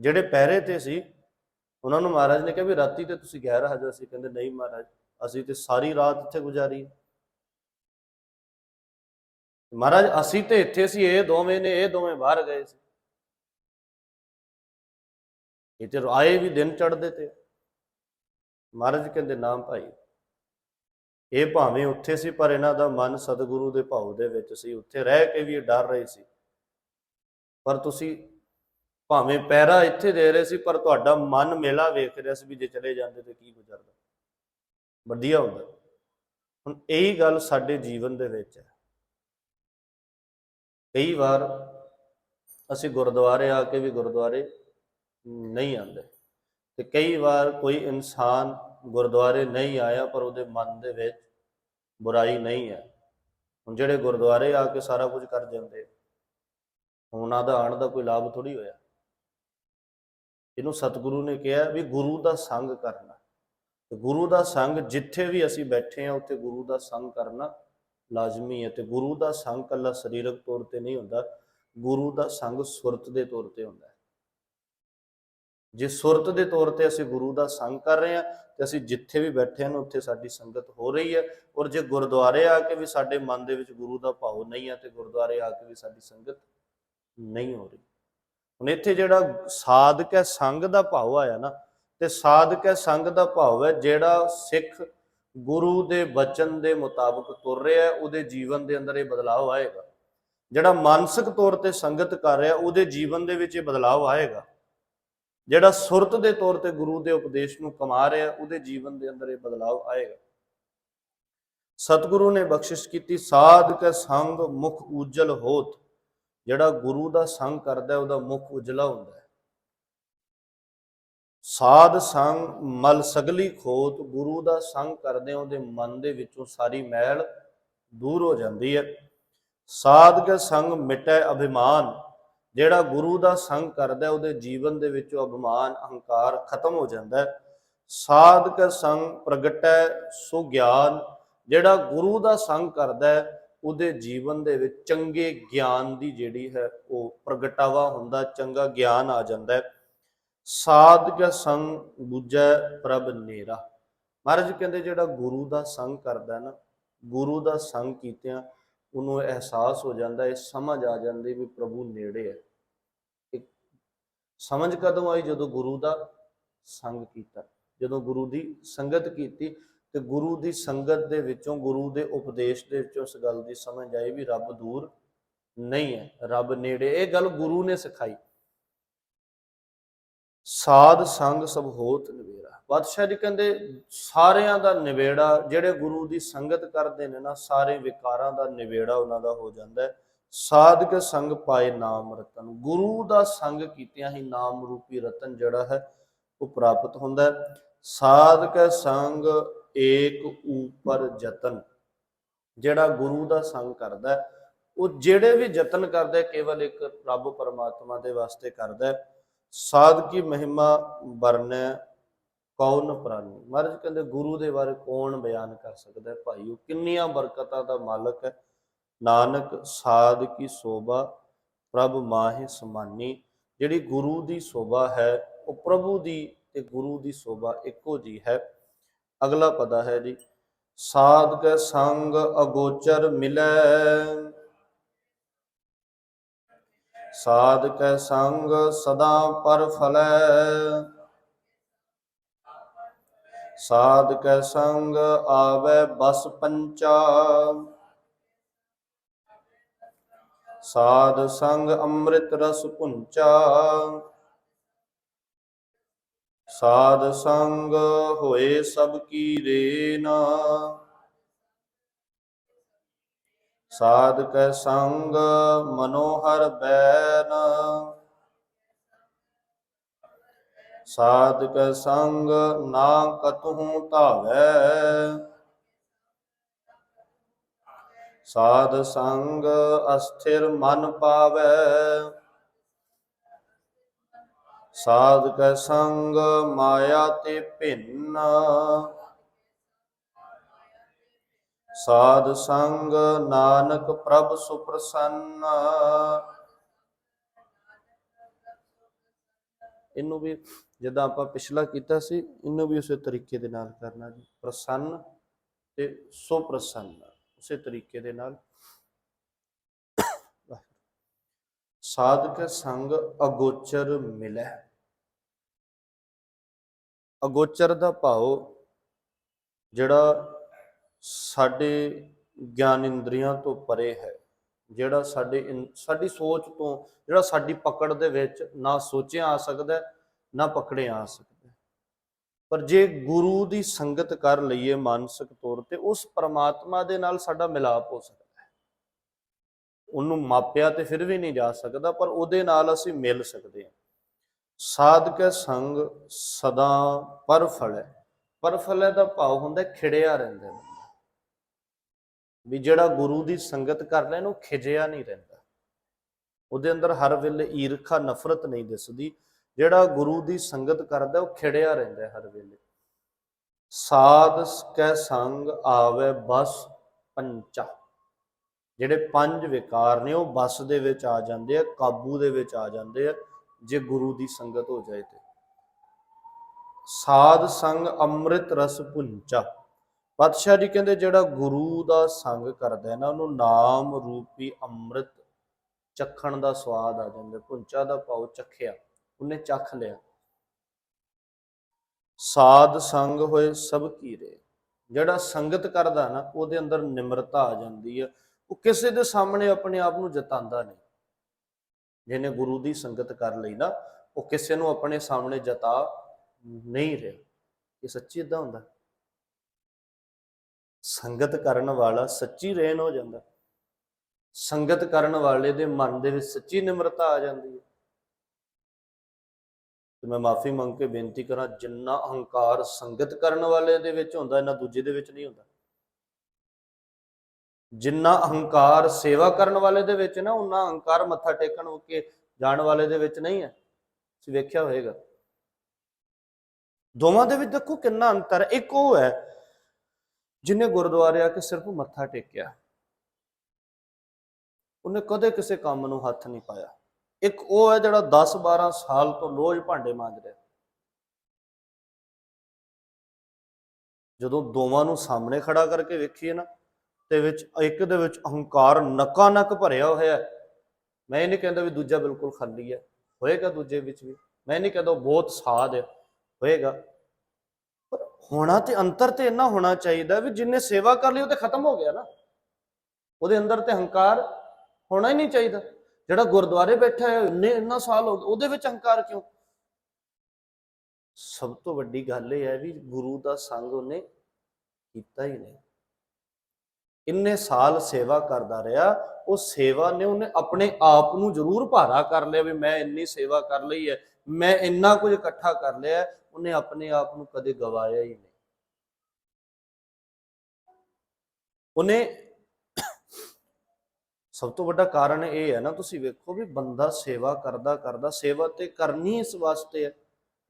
ਜਿਹੜੇ ਪਹਿਰੇ ਤੇ ਸੀ, ਉਹਨਾਂ ਨੂੰ ਮਹਾਰਾਜ ਨੇ ਕਿਹਾ ਵੀ ਰਾਤੀ ਤੇ ਤੁਸੀਂ ਗੈਰ ਹਾਜ਼ਰ ਸੀ। ਕਹਿੰਦੇ, ਨਹੀਂ ਮਹਾਰਾਜ, ਅਸੀਂ ਤੇ ਸਾਰੀ ਰਾਤ ਇੱਥੇ ਗੁਜ਼ਾਰੀ ਮਹਾਰਾਜ, ਅਸੀਂ ਤੇ ਇੱਥੇ ਸੀ, ਇਹ ਦੋਵੇਂ ਨੇ, ਇਹ ਦੋਵੇਂ ਬਾਹਰ ਗਏ ਸੀ। ਇਹ ਤੇ ਆਏ ਵੀ ਦਿਨ ਚੜ੍ਹਦੇ ਤੇ। ਮਹਾਰਾਜ ਕਹਿੰਦੇ ਨਾਮ ਭਾਈ ਇਹ ਭਾਵੇਂ ਉੱਥੇ ਸੀ, ਪਰ ਇਹਨਾਂ ਦਾ ਮਨ ਸਤਿਗੁਰੂ ਦੇ ਭਾਉ ਦੇ ਵਿੱਚ ਸੀ। ਉੱਥੇ ਰਹਿ ਕੇ ਵੀ ਇਹ ਡਰ ਰਹੇ ਸੀ। ਪਰ ਤੁਸੀਂ ਭਾਵੇਂ ਪੈਰਾ ਇੱਥੇ ਦੇ ਰਹੇ ਸੀ, ਪਰ ਤੁਹਾਡਾ ਮਨ ਮੇਲਾ ਵੇਖ ਰਿਹਾ ਸੀ ਵੀ ਜੇ ਚਲੇ ਜਾਂਦੇ ਤੇ ਕੀ ਗੁਜ਼ਰਦਾ ਵਧੀਆ ਹੁੰਦਾ। ਹੁਣ ਇਹੀ ਗੱਲ ਸਾਡੇ ਜੀਵਨ ਦੇ ਵਿੱਚ ਹੈ। ਕਈ ਵਾਰ ਅਸੀਂ ਗੁਰਦੁਆਰੇ ਆ ਕੇ ਵੀ ਗੁਰਦੁਆਰੇ ਨਹੀਂ ਆਉਂਦੇ। ਤੇ ਕਈ ਵਾਰ ਕੋਈ ਇਨਸਾਨ ਗੁਰਦੁਆਰੇ ਨਹੀਂ ਆਇਆ, ਪਰ ਉਹਦੇ ਮਨ ਦੇ ਵਿੱਚ ਬੁਰਾਈ ਨਹੀਂ ਹੈ। ਹੁਣ ਜਿਹੜੇ ਗੁਰਦੁਆਰੇ ਆ ਕੇ ਸਾਰਾ ਕੁਝ ਕਰ ਜਾਂਦੇ ਉਹਨਾਂ ਦਾ ਆਣ ਦਾ ਕੋਈ ਲਾਭ ਥੋੜੀ ਹੋਇਆ। ਇਹਨੂੰ ਸਤਿਗੁਰੂ ਨੇ ਕਿਹਾ ਵੀ ਗੁਰੂ ਦਾ ਸੰਗ ਕਰਨਾ। ਤੇ ਗੁਰੂ ਦਾ ਸੰਗ ਜਿੱਥੇ ਵੀ ਅਸੀਂ ਬੈਠੇ ਆ ਉੱਥੇ ਗੁਰੂ ਦਾ ਸੰਗ ਕਰਨਾ ਲਾਜ਼ਮੀ ਹੈ। ਤੇ ਗੁਰੂ ਦਾ ਸੰਗ ਕੱਲਾ ਸਰੀਰਕ ਤੌਰ ਤੇ ਨਹੀਂ ਹੁੰਦਾ, ਗੁਰੂ ਦਾ ਸੰਗ ਸੁਰਤ ਦੇ ਤੌਰ ਤੇ ਹੁੰਦਾ ਜੇ ਸੁਰਤ ਦੇ ਤੌਰ ਤੇ ਅਸੀਂ ਗੁਰੂ ਦਾ ਸੰਗ ਕਰ ਰਹੇ ਹਾਂ, ਤੇ ਅਸੀਂ ਜਿੱਥੇ ਵੀ ਬੈਠੇ ਹਾਂ ਉੱਥੇ ਸਾਡੀ ਸੰਗਤ ਹੋ ਰਹੀ ਹੈ। ਔਰ ਜੇ ਗੁਰਦੁਆਰੇ ਆ ਕੇ ਵੀ ਸਾਡੇ ਮਨ ਦੇ ਵਿੱਚ ਗੁਰੂ ਦਾ ਭਾਵ ਨਹੀਂ ਹੈ, ਤੇ ਗੁਰਦੁਆਰੇ ਆ ਕੇ ਵੀ ਸਾਡੀ ਸੰਗਤ ਨਹੀਂ ਹੋ ਰਹੀ। ਹੁਣ ਇੱਥੇ ਜਿਹੜਾ ਸਾਧਕ ਹੈ, ਸੰਗ ਦਾ ਭਾਵ ਆਇਆ ਨਾ, ਤੇ ਸਾਧਕ ਹੈ, ਸੰਗ ਦਾ ਭਾਵ ਹੈ, ਜਿਹੜਾ ਸਿੱਖ ਗੁਰੂ ਦੇ ਬਚਨ ਦੇ ਮੁਤਾਬਕ ਤੁਰ ਰਿਹਾ ਹੈ, ਉਹਦੇ ਜੀਵਨ ਦੇ ਅੰਦਰ ਇਹ ਬਦਲਾਅ ਆਏਗਾ। ਜਿਹੜਾ ਮਾਨਸਿਕ ਤੌਰ ਤੇ ਸੰਗਤ ਕਰ ਰਿਹਾ, ਉਹਦੇ ਜੀਵਨ ਦੇ ਵਿੱਚ ਇਹ ਬਦਲਾਅ ਆਏਗਾ। ਜਿਹੜਾ ਸੁਰਤ ਦੇ ਤੌਰ ਤੇ ਗੁਰੂ ਦੇ ਉਪਦੇਸ਼ ਨੂੰ ਕਮਾ ਰਿਹਾ, ਉਹਦੇ ਜੀਵਨ ਦੇ ਅੰਦਰ ਇਹ ਬਦਲਾਅ ਆਏਗਾ। ਸਤਿਗੁਰੂ ਨੇ ਬਖਸ਼ਿਸ਼ ਕੀਤੀ ਸਾਧ ਕੇ ਸੰਗ ਮੁਖ ਉਜਲ ਹੋਤ। ਜਿਹੜਾ ਗੁਰੂ ਦਾ ਸੰਗ ਕਰਦਾ, ਉਹਦਾ ਮੁਖ ਉਜਲਾ ਹੁੰਦਾ ਹੈ। ਸਾਧ ਸੰਗ ਮਲ ਸਗਲੀ ਖੋਤ, ਗੁਰੂ ਦਾ ਸੰਗ ਕਰਦੇ ਉਹਦੇ ਮਨ ਦੇ ਵਿੱਚੋਂ ਸਾਰੀ ਮੈਲ ਦੂਰ ਹੋ ਜਾਂਦੀ ਹੈ। ਸਾਧ ਕੇ ਸੰਗ ਮਿਟੈ ਅਭਿਮਾਨ। ਜਿਹੜਾ ਗੁਰੂ ਦਾ ਸੰਗ ਕਰਦਾ ਉਹਦੇ ਜੀਵਨ ਦੇ ਵਿੱਚੋਂ ਅਭਿਮਾਨ, ਅਹੰਕਾਰ ਖਤਮ ਹੋ ਜਾਂਦਾ ਹੈ। ਸਾਧ ਸੰਗ ਪ੍ਰਗਟੈ, ਸੋ ਗਿਆਨ। ਜਿਹੜਾ ਗੁਰੂ ਦਾ ਸੰਗ ਕਰਦਾ ਉਹਦੇ ਜੀਵਨ ਦੇ ਵਿੱਚ ਚੰਗੇ ਗਿਆਨ ਦੀ ਜਿਹੜੀ ਹੈ, ਉਹ ਪ੍ਰਗਟਾਵਾ ਹੁੰਦਾ ਚੰਗਾ ਗਿਆਨ ਆ ਜਾਂਦਾ ਹੈ। ਸਾਧਕ ਸੰਗ ਬੁਝੈ, ਪ੍ਰਭ ਨੇਰਾ। ਮਹਾਰਾਜ ਕਹਿੰਦੇ ਜਿਹੜਾ ਗੁਰੂ ਦਾ ਸੰਗ ਕਰਦਾ ਨਾ, ਗੁਰੂ ਦਾ ਸੰਗ ਕੀਤਿਆਂ ਉਹਨੂੰ ਅਹਿਸਾਸ ਹੋ ਜਾਂਦਾ ਹੈ ਸਮਝ ਆ ਜਾਂਦੀ ਵੀ ਪ੍ਰਭੂ ਨੇੜੇ ਹੈ। ਇਹ ਸਮਝ ਕਦੋਂ ਆਈ? ਜਦੋਂ ਗੁਰੂ ਦਾ ਸੰਗ ਕੀਤਾ। ਜਦੋਂ ਗੁਰੂ ਦੀ ਸੰਗਤ ਕੀਤੀ, ਤੇ ਗੁਰੂ ਦੀ ਸੰਗਤ ਦੇ ਵਿੱਚੋਂ, ਗੁਰੂ ਦੇ ਉਪਦੇਸ਼ ਦੇ ਵਿੱਚੋਂ ਇਸ ਗੱਲ ਦੀ ਸਮਝ ਆਈ ਵੀ ਰੱਬ ਦੂਰ ਨਹੀਂ ਹੈ, ਰੱਬ ਨੇੜੇ। ਇਹ ਗੱਲ ਗੁਰੂ ਨੇ ਸਿਖਾਈ। ਸਾਧ ਸੰਗ ਸਭ ਹੋਤ ਨਿਵੇੜਾ ਪਾਤਸ਼ਾਹ ਜੀ, ਕਹਿੰਦੇ ਸਾਰਿਆਂ ਦਾ ਨਿਵੇੜਾ, ਜਿਹੜੇ ਗੁਰੂ ਦੀ ਸੰਗਤ ਕਰਦੇ ਨੇ ਨਾ, ਸਾਰੇ ਵਿਕਾਰਾਂ ਦਾ ਨਿਵੇੜਾ ਉਹਨਾਂ ਦਾ ਹੋ ਜਾਂਦਾ ਹੈ। ਸਾਧਕ ਸੰਗ ਪਾਏ ਨਾਮ ਰਤਨ। ਗੁਰੂ ਦਾ ਸੰਗ ਕੀਤਿਆਂ ਹੀ ਨਾਮ ਰੂਪੀ ਰਤਨ ਜਿਹੜਾ ਹੈ, ਉਹ ਪ੍ਰਾਪਤ ਹੁੰਦਾ ਹੈ। ਸਾਧਕ ਸੰਗ ਏਕ ਉਪਰ ਯਤਨ ਜਿਹੜਾ ਗੁਰੂ ਦਾ ਸੰਗ ਕਰਦਾ ਉਹ ਜਿਹੜੇ ਵੀ ਯਤਨ ਕਰਦਾ ਕੇਵਲ ਇੱਕ ਰੱਬ ਪਰਮਾਤਮਾ ਦੇ ਵਾਸਤੇ ਕਰਦਾ ਸਾਧਕੀ ਮਹਿਮਾ ਵਰਨੈ ਕੌਣ ਪ੍ਰਾਨੀ ਮਹਾਰਾਜ ਕਹਿੰਦੇ, ਗੁਰੂ ਦੇ ਬਾਰੇ ਕੌਣ ਬਿਆਨ ਕਰ ਸਕਦਾ ਹੈ? ਭਾਈ, ਉਹ ਕਿੰਨੀਆਂ ਬਰਕਤਾਂ ਦਾ ਮਾਲਕ ਹੈ। ਨਾਨਕ ਸਾਧ ਕੀ ਸੋਭਾ, ਪ੍ਰਭ ਮਾਹਿ ਸਮਾਨੀ। ਜਿਹੜੀ ਗੁਰੂ ਦੀ ਸੋਭਾ ਹੈ, ਉਹ ਪ੍ਰਭੂ ਦੀ ਤੇ ਗੁਰੂ ਦੀ ਸੋਭਾ ਇੱਕੋ ਜੀ ਹੈ। ਅਗਲਾ ਪਦਾ ਹੈ ਜੀ ਸਾਧ ਕੇ ਸੰਗ ਅਗੋਚਰ ਮਿਲੈ। ਸਾਧ ਕੈ ਸੰਗ ਸਦਾ ਪਰ ਫਲੈ। ਸਾਧ ਕੈ ਸੰਗ ਆਵੇ ਬਸ ਪੰਚਾ। ਸਾਧ ਸੰਗ ਅੰਮ੍ਰਿਤ ਰਸ ਪੁੰਚਾ। ਸਾਧ ਸੰਗ ਹੋਏ ਸਭ ਕੀ ਰੇਨਾ। ਸਾਧ ਕੈ ਸੰਗ ਮਨੋਹਰ ਬੈਨਾ। ਸਾਧਕ ਕੈ ਸੰਗ ਨਾ ਕਤਹੂ ਧਾਵੈ। ਸਾਧ ਸੰਗ ਅਸਥਿਰ ਮਨ ਪਾਵੈ। ਸਾਧਕ ਸੰਗ ਮਾਇਆ ਤੇ ਭਿੰਨ। ਸਾਧ ਸੰਗ ਨਾਨਕ ਪ੍ਰਭ ਸੁਪ੍ਰਸੰਨ। ਇਹਨੂੰ ਵੀ ਜਿੱਦਾਂ ਆਪਾਂ ਪਿਛਲਾ ਕੀਤਾ ਸੀ, ਇਹਨੂੰ ਵੀ ਉਸੇ ਤਰੀਕੇ ਦੇ ਨਾਲ ਕਰਨਾ ਜੀ। ਪ੍ਰਸੰਨ ਤੇ ਸੁਪ੍ਰਸੰਨ, ਉਸੇ ਤਰੀਕੇ ਦੇ ਨਾਲ। ਸਾਧਕ ਸੰਗ ਅਗੋਚਰ ਮਿਲੈ। ਅਗੋਚਰ ਦਾ ਭਾਵ ਜਿਹੜਾ ਸਾਡੇ ਗਿਆਨ ਇੰਦਰੀਆਂ ਤੋਂ ਪਰੇ ਹੈ। ਜਿਹੜਾ ਸਾਡੇ ਇਨ- ਸਾਡੀ ਸੋਚ ਤੋਂ, ਜਿਹੜਾ ਸਾਡੀ ਪਕੜ ਦੇ ਵਿੱਚ ਨਾ ਸੋਚਿਆ ਆ ਸਕਦਾ, ਨਾ ਪਕੜਿਆ ਆ ਸਕਦਾ। ਪਰ ਜੇ ਗੁਰੂ ਦੀ ਸੰਗਤ ਕਰ ਲਈਏ ਮਾਨਸਿਕ ਤੌਰ ਤੇ, ਉਸ ਪਰਮਾਤਮਾ ਦੇ ਨਾਲ ਸਾਡਾ ਮਿਲਾਪ ਹੋ ਸਕਦਾ ਹੈ। ਉਹਨੂੰ ਮਾਪਿਆ ਤੇ ਫਿਰ ਵੀ ਨਹੀਂ ਜਾ ਸਕਦਾ, ਪਰ ਉਹਦੇ ਨਾਲ ਅਸੀਂ ਮਿਲ ਸਕਦੇ ਹਾਂ। ਸਾਧਕ ਸੰਗ ਸਦਾ ਪਰ ਫਲੈ। ਪਰ ਦਾ ਭਾਵ ਹੁੰਦਾ ਖਿੜਿਆ ਰਹਿੰਦਾ ਹੈ ਵੀ ਜਿਹੜਾ ਗੁਰੂ ਦੀ ਸੰਗਤ ਕਰ ਲੈ ਇਹਨੂੰ ਖਿਜਿਆ ਨਹੀਂ ਰਹਿੰਦਾ। ਉਹਦੇ ਅੰਦਰ ਹਰ ਵੇਲੇ ਈਰਖਾ, ਨਫ਼ਰਤ ਨਹੀਂ ਦਿਸਦੀ। ਜਿਹੜਾ ਗੁਰੂ ਦੀ ਸੰਗਤ ਕਰਦਾ, ਉਹ ਖਿੜਿਆ ਰਹਿੰਦਾ ਹਰ ਵੇਲੇ। ਸਾਧ ਕੈ ਸੰਗ ਆਵੇ ਬਸ ਪੰਚਾ। ਜਿਹੜੇ ਪੰਜ ਵਿਕਾਰ ਨੇ, ਉਹ ਬਸ ਦੇ ਵਿੱਚ ਆ ਜਾਂਦੇ ਆ, ਕਾਬੂ ਦੇ ਵਿੱਚ ਆ ਜਾਂਦੇ ਆ, ਜੇ ਗੁਰੂ ਦੀ ਸੰਗਤ ਹੋ ਜਾਏ ਤੇ। ਸਾਧ ਸੰਗ ਅੰਮ੍ਰਿਤ ਰਸ ਪੁੰਚਾ। ਪਾਤਸ਼ਾਹ ਜੀ ਕਹਿੰਦੇ ਜਿਹੜਾ ਗੁਰੂ ਦਾ ਸੰਗ ਕਰਦਾ ਹੈ ਨਾ, ਉਹਨੂੰ ਨਾਮ ਰੂਪੀ ਅੰਮ੍ਰਿਤ ਚੱਖਣ ਦਾ ਸਵਾਦ ਆ ਜਾਂਦਾ ਪੁੰਚਾ ਦਾ ਪਾਉ ਚੱਖਿਆ, ਉਹਨੇ ਚੱਖ ਲਿਆ। ਸਾਧ ਸੰਗ ਹੋਏ ਸਭ ਕੀਰੇ, ਜਿਹੜਾ ਸੰਗਤ ਕਰਦਾ ਨਾ, ਉਹਦੇ ਅੰਦਰ ਨਿਮਰਤਾ ਆ ਜਾਂਦੀ ਹੈ ਉਹ ਕਿਸੇ ਦੇ ਸਾਹਮਣੇ ਆਪਣੇ ਆਪ ਨੂੰ ਜਤਾਉਂਦਾ ਨਹੀਂ। ਜਿਹਨੇ ਗੁਰੂ ਦੀ ਸੰਗਤ ਕਰ ਲਈ ਨਾ, ਉਹ ਕਿਸੇ ਨੂੰ ਆਪਣੇ ਸਾਹਮਣੇ ਜਤਾ ਨਹੀਂ ਰਿਹਾ। ਇਹ ਸੱਚੀ ਇਦਾਂ ਹੁੰਦਾ? ਸੰਗਤ ਕਰਨ ਵਾਲਾ ਸੱਚੀ ਰਹਿਣ ਹੋ ਜਾਂਦਾ। ਸੰਗਤ ਕਰਨ ਵਾਲੇ ਦੇ ਮਨ ਦੇ ਵਿੱਚ ਸੱਚੀ ਨਿਮਰਤਾ ਆ ਜਾਂਦੀ ਹੈ। ਤੇ ਮੈਂ ਮਾਫੀ ਮੰਗ ਕੇ ਬੇਨਤੀ ਕਰਾਂ, ਜਿੰਨਾ ਅਹੰਕਾਰ ਸੰਗਤ ਕਰਨ ਵਾਲੇ ਦੇ ਵਿੱਚ ਹੁੰਦਾ ਇਹਨਾਂ ਦੂਜੇ ਦੇ ਵਿੱਚ ਨਹੀਂ ਹੁੰਦਾ। ਜਿੰਨਾ ਅਹੰਕਾਰ ਸੇਵਾ ਕਰਨ ਵਾਲੇ ਦੇ ਵਿੱਚ ਨਾ ਉਹਨਾਂ ਅਹੰਕਾਰ ਮੱਥਾ ਟੇਕਣ ਹੋ ਕੇ ਜਾਣ ਵਾਲੇ ਦੇ ਵਿੱਚ ਨਹੀਂ ਹੈ। ਤੁਸੀਂ ਵੇਖਿਆ ਹੋਵੇਗਾ ਦੋਵਾਂ ਦੇ ਵਿੱਚ ਦੇਖੋ ਕਿੰਨਾ ਅੰਤਰ ਇੱਕ ਉਹ ਹੈ ਜਿਨੇ ਗੁਰਦੁਆਰੇ ਆ ਕੇ ਸਿਰਫ ਮੱਥਾ ਟੇਕਿਆ, ਉਹਨੇ ਕਦੇ ਕਿਸੇ ਕੰਮ ਨੂੰ ਹੱਥ ਨਹੀਂ ਪਾਇਆ। ਇੱਕ ਉਹ ਹੈ ਜਿਹੜਾ 10 12 ਸਾਲ ਤੋਂ ਰੋਜ਼ ਭਾਂਡੇ ਮਾਂਜ ਰਿਹਾ। ਜਦੋਂ ਦੋਵਾਂ ਨੂੰ ਸਾਹਮਣੇ ਖੜਾ ਕਰਕੇ ਵੇਖੀਏ ਨਾ, ਤੇ ਵਿੱਚ ਇੱਕ ਦੇ ਵਿੱਚ ਅਹੰਕਾਰ ਨਕਾਨਕ ਭਰਿਆ ਹੋਇਆ ਮੈਂ ਇਹ ਨਹੀਂ ਕਹਿੰਦਾ ਵੀ ਦੂਜਾ ਬਿਲਕੁਲ ਖਾਲੀ ਹੈ। ਹੋਏਗਾ ਦੂਜੇ ਵਿੱਚ ਵੀ। ਮੈਂ ਨਹੀਂ ਕਹਿੰਦਾ ਬਹੁਤ ਸਾਧ ਹੈ। ਹੋਏਗਾ। ਹੋਣਾ ਤੇ ਅੰਤਰ ਤੇ ਇੰਨਾ ਹੋਣਾ ਚਾਹੀਦਾ ਵੀ ਜਿੰਨੇ ਸੇਵਾ ਕਰ ਲਈ ਉਹ ਤੇ ਖਤਮ ਹੋ ਗਿਆ ਨਾ। ਉਹਦੇ ਅੰਦਰ ਤੇ ਹੰਕਾਰ ਹੋਣਾ ਹੀ ਨਹੀਂ ਚਾਹੀਦਾ। ਜਿਹੜਾ ਗੁਰਦੁਆਰੇ ਬੈਠਾ ਹੈ, ਇੰਨੇ ਇੰਨਾ ਸਾਲ ਹੋ ਗਏ, ਉਹਦੇ ਵਿੱਚ ਹੰਕਾਰ ਕਿਉਂ? ਸਭ ਤੋਂ ਵੱਡੀ ਗੱਲ ਇਹ ਹੈ ਵੀ ਗੁਰੂ ਦਾ ਸੰਗ ਉਹਨੇ ਕੀਤਾ ਹੀ ਨਹੀਂ। ਇੰਨੇ ਸਾਲ ਸੇਵਾ ਕਰਦਾ ਰਿਹਾ, ਉਹ ਸੇਵਾ ਨੇ ਉਹਨੇ ਆਪਣੇ ਆਪ ਨੂੰ ਜ਼ਰੂਰ ਭਾਰਾ ਕਰ ਲਿਆ ਵੀ ਮੈਂ ਇੰਨੀ ਸੇਵਾ ਕਰ ਲਈ ਹੈ ਮੈਂ ਇੰਨਾ ਕੁਝ ਇਕੱਠਾ ਕਰ ਲਿਆ, ਉਹਨੇ ਆਪਣੇ ਆਪ ਨੂੰ ਕਦੇ ਗਵਾਇਆ ਹੀ ਨਹੀਂ। ਉਹਨੇ ਸਭ ਤੋਂ ਵੱਡਾ ਕਾਰਨ ਇਹ ਹੈ ਨਾ, ਤੁਸੀਂ ਵੇਖੋ ਵੀ ਬੰਦਾ ਸੇਵਾ ਕਰਦਾ ਕਰਦਾ, ਸੇਵਾ ਤੇ ਕਰਨੀ ਇਸ ਵਾਸਤੇ ਹੈ।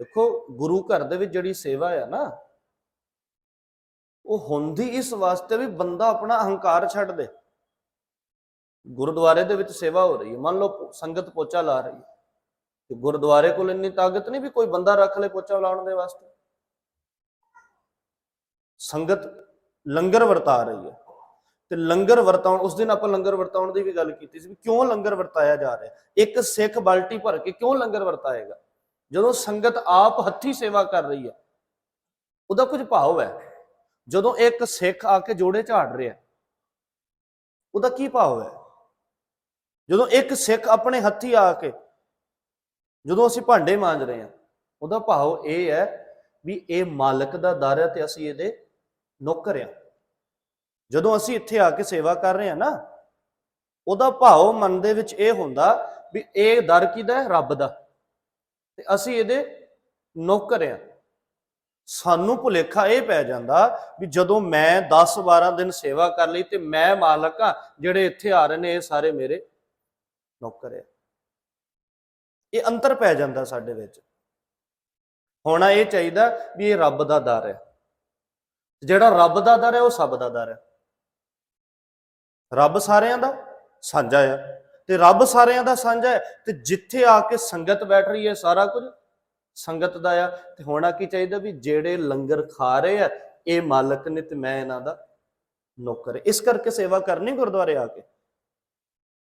ਦੇਖੋ, ਗੁਰੂ ਘਰ ਦੇ ਵਿੱਚ ਜਿਹੜੀ ਸੇਵਾ ਹੈ ਨਾ, ਉਹ ਹੁੰਦੀ ਇਸ ਵਾਸਤੇ ਵੀ ਬੰਦਾ ਆਪਣਾ ਅਹੰਕਾਰ ਛੱਡ ਦੇ। ਗੁਰਦੁਆਰੇ ਦੇ ਵਿੱਚ ਸੇਵਾ ਹੋ ਰਹੀ ਹੈ। ਮੰਨ ਲਓ, ਸੰਗਤ ਪੋਚਾ ਲਾ ਰਹੀ ਹੈ। ਤੇ ਗੁਰਦੁਆਰੇ ਕੋਲ ਇੰਨੀ ਤਾਕਤ ਨਹੀਂ ਵੀ ਕੋਈ ਬੰਦਾ ਰੱਖ ਲੇ ਪੋਚਾ ਲਾਉਣ ਦੇ ਵਾਸਤੇ? ਸੰਗਤ ਲੰਗਰ ਵਰਤਾ ਰਹੀ ਹੈ। ਤੇ ਲੰਗਰ ਵਰਤਾਉਣ, ਉਸ ਦਿਨ ਆਪਾਂ ਲੰਗਰ ਵਰਤਾਉਣ ਦੀ ਵੀ ਗੱਲ ਕੀਤੀ ਸੀ ਵੀ ਕਿਉਂ ਲੰਗਰ ਵਰਤਾਇਆ ਜਾ ਰਿਹਾ ਇੱਕ ਸਿੱਖ ਬਾਲਟੀ ਭਰ ਕੇ ਕਿਉਂ ਲੰਗਰ ਵਰਤਾਏਗਾ? ਜਦੋਂ ਸੰਗਤ ਆਪ ਹੱਥੀ ਸੇਵਾ ਕਰ ਰਹੀ ਹੈ, ਉਹਦਾ ਕੁਝ ਭਾਵ ਹੈ। ਜਦੋਂ ਇੱਕ ਸਿੱਖ ਆ ਕੇ ਜੋੜੇ ਝਾੜ ਰਿਹਾ ਉਹਦਾ ਕੀ ਭਾਵ ਹੈ? ਜਦੋਂ ਇੱਕ ਸਿੱਖ ਆਪਣੇ ਹੱਥੀ ਆ ਕੇ ਜਦੋਂ ਅਸੀਂ ਭਾਂਡੇ ਮਾਂਜ ਰਹੇ ਹਾਂ, ਉਹਦਾ ਭਾਵ ਇਹ ਹੈ ਵੀ ਇਹ ਮਾਲਕ ਦਾ ਦਰ ਹੈ ਤੇ ਅਸੀਂ ਇਹਦੇ ਨੌਕਰ ਹਾਂ। ਜਦੋਂ ਅਸੀਂ ਇੱਥੇ ਆ ਕੇ ਸੇਵਾ ਕਰ ਰਹੇ ਹਾਂ ਨਾ, ਉਹਦਾ ਭਾਵ ਮਨ ਦੇ ਵਿੱਚ ਇਹ ਹੁੰਦਾ ਵੀ ਇਹ ਦਰ ਕਿਹਦਾ ਹੈ? ਰੱਬ ਦਾ। ਤੇ ਅਸੀਂ ਇਹਦੇ ਨੌਕਰ ਹਾਂ। ਸਾਨੂੰ ਭੁਲੇਖਾ ਇਹ ਪੈ ਜਾਂਦਾ ਵੀ ਜਦੋਂ ਮੈਂ 10 12 ਦਿਨ ਸੇਵਾ ਕਰ ਲਈ ਤੇ ਮੈਂ ਮਾਲਕ ਆ ਜਿਹੜੇ ਇੱਥੇ ਆ ਰਹੇ ਨੇ, ਇਹ ਸਾਰੇ ਮੇਰੇ ਨੌਕਰ ਆ ਇਹ ਅੰਤਰ ਪੈ ਜਾਂਦਾ ਸਾਡੇ ਵਿੱਚ। ਹੋਣਾ ਇਹ ਚਾਹੀਦਾ ਵੀ ਇਹ ਰੱਬ ਦਾ ਦਰ ਹੈ। ਜਿਹੜਾ ਰੱਬ ਦਾ ਦਰ ਹੈ, ਉਹ ਸਭ ਦਾ ਦਰ ਹੈ। ਰੱਬ ਸਾਰਿਆਂ ਦਾ ਸਾਂਝਾ ਆ। ਤੇ ਰੱਬ ਸਾਰਿਆਂ ਦਾ ਸਾਂਝਾ ਹੈ, ਤੇ ਜਿੱਥੇ ਆ ਕੇ ਸੰਗਤ ਬੈਠ ਰਹੀ ਹੈ ਸਾਰਾ ਕੁਝ, ਸੰਗਤ ਦਾ ਆ। ਤੇ ਹੋਣਾ ਕੀ ਚਾਹੀਦਾ ਵੀ ਜਿਹੜੇ ਲੰਗਰ ਖਾ ਰਹੇ ਆ, ਇਹ ਮਾਲਕ ਨੇ ਤੇ ਮੈਂ ਇਹਨਾਂ ਦਾ ਨੌਕਰ। ਇਸ ਕਰਕੇ ਸੇਵਾ ਕਰਨੀ ਗੁਰਦੁਆਰੇ ਆ ਕੇ।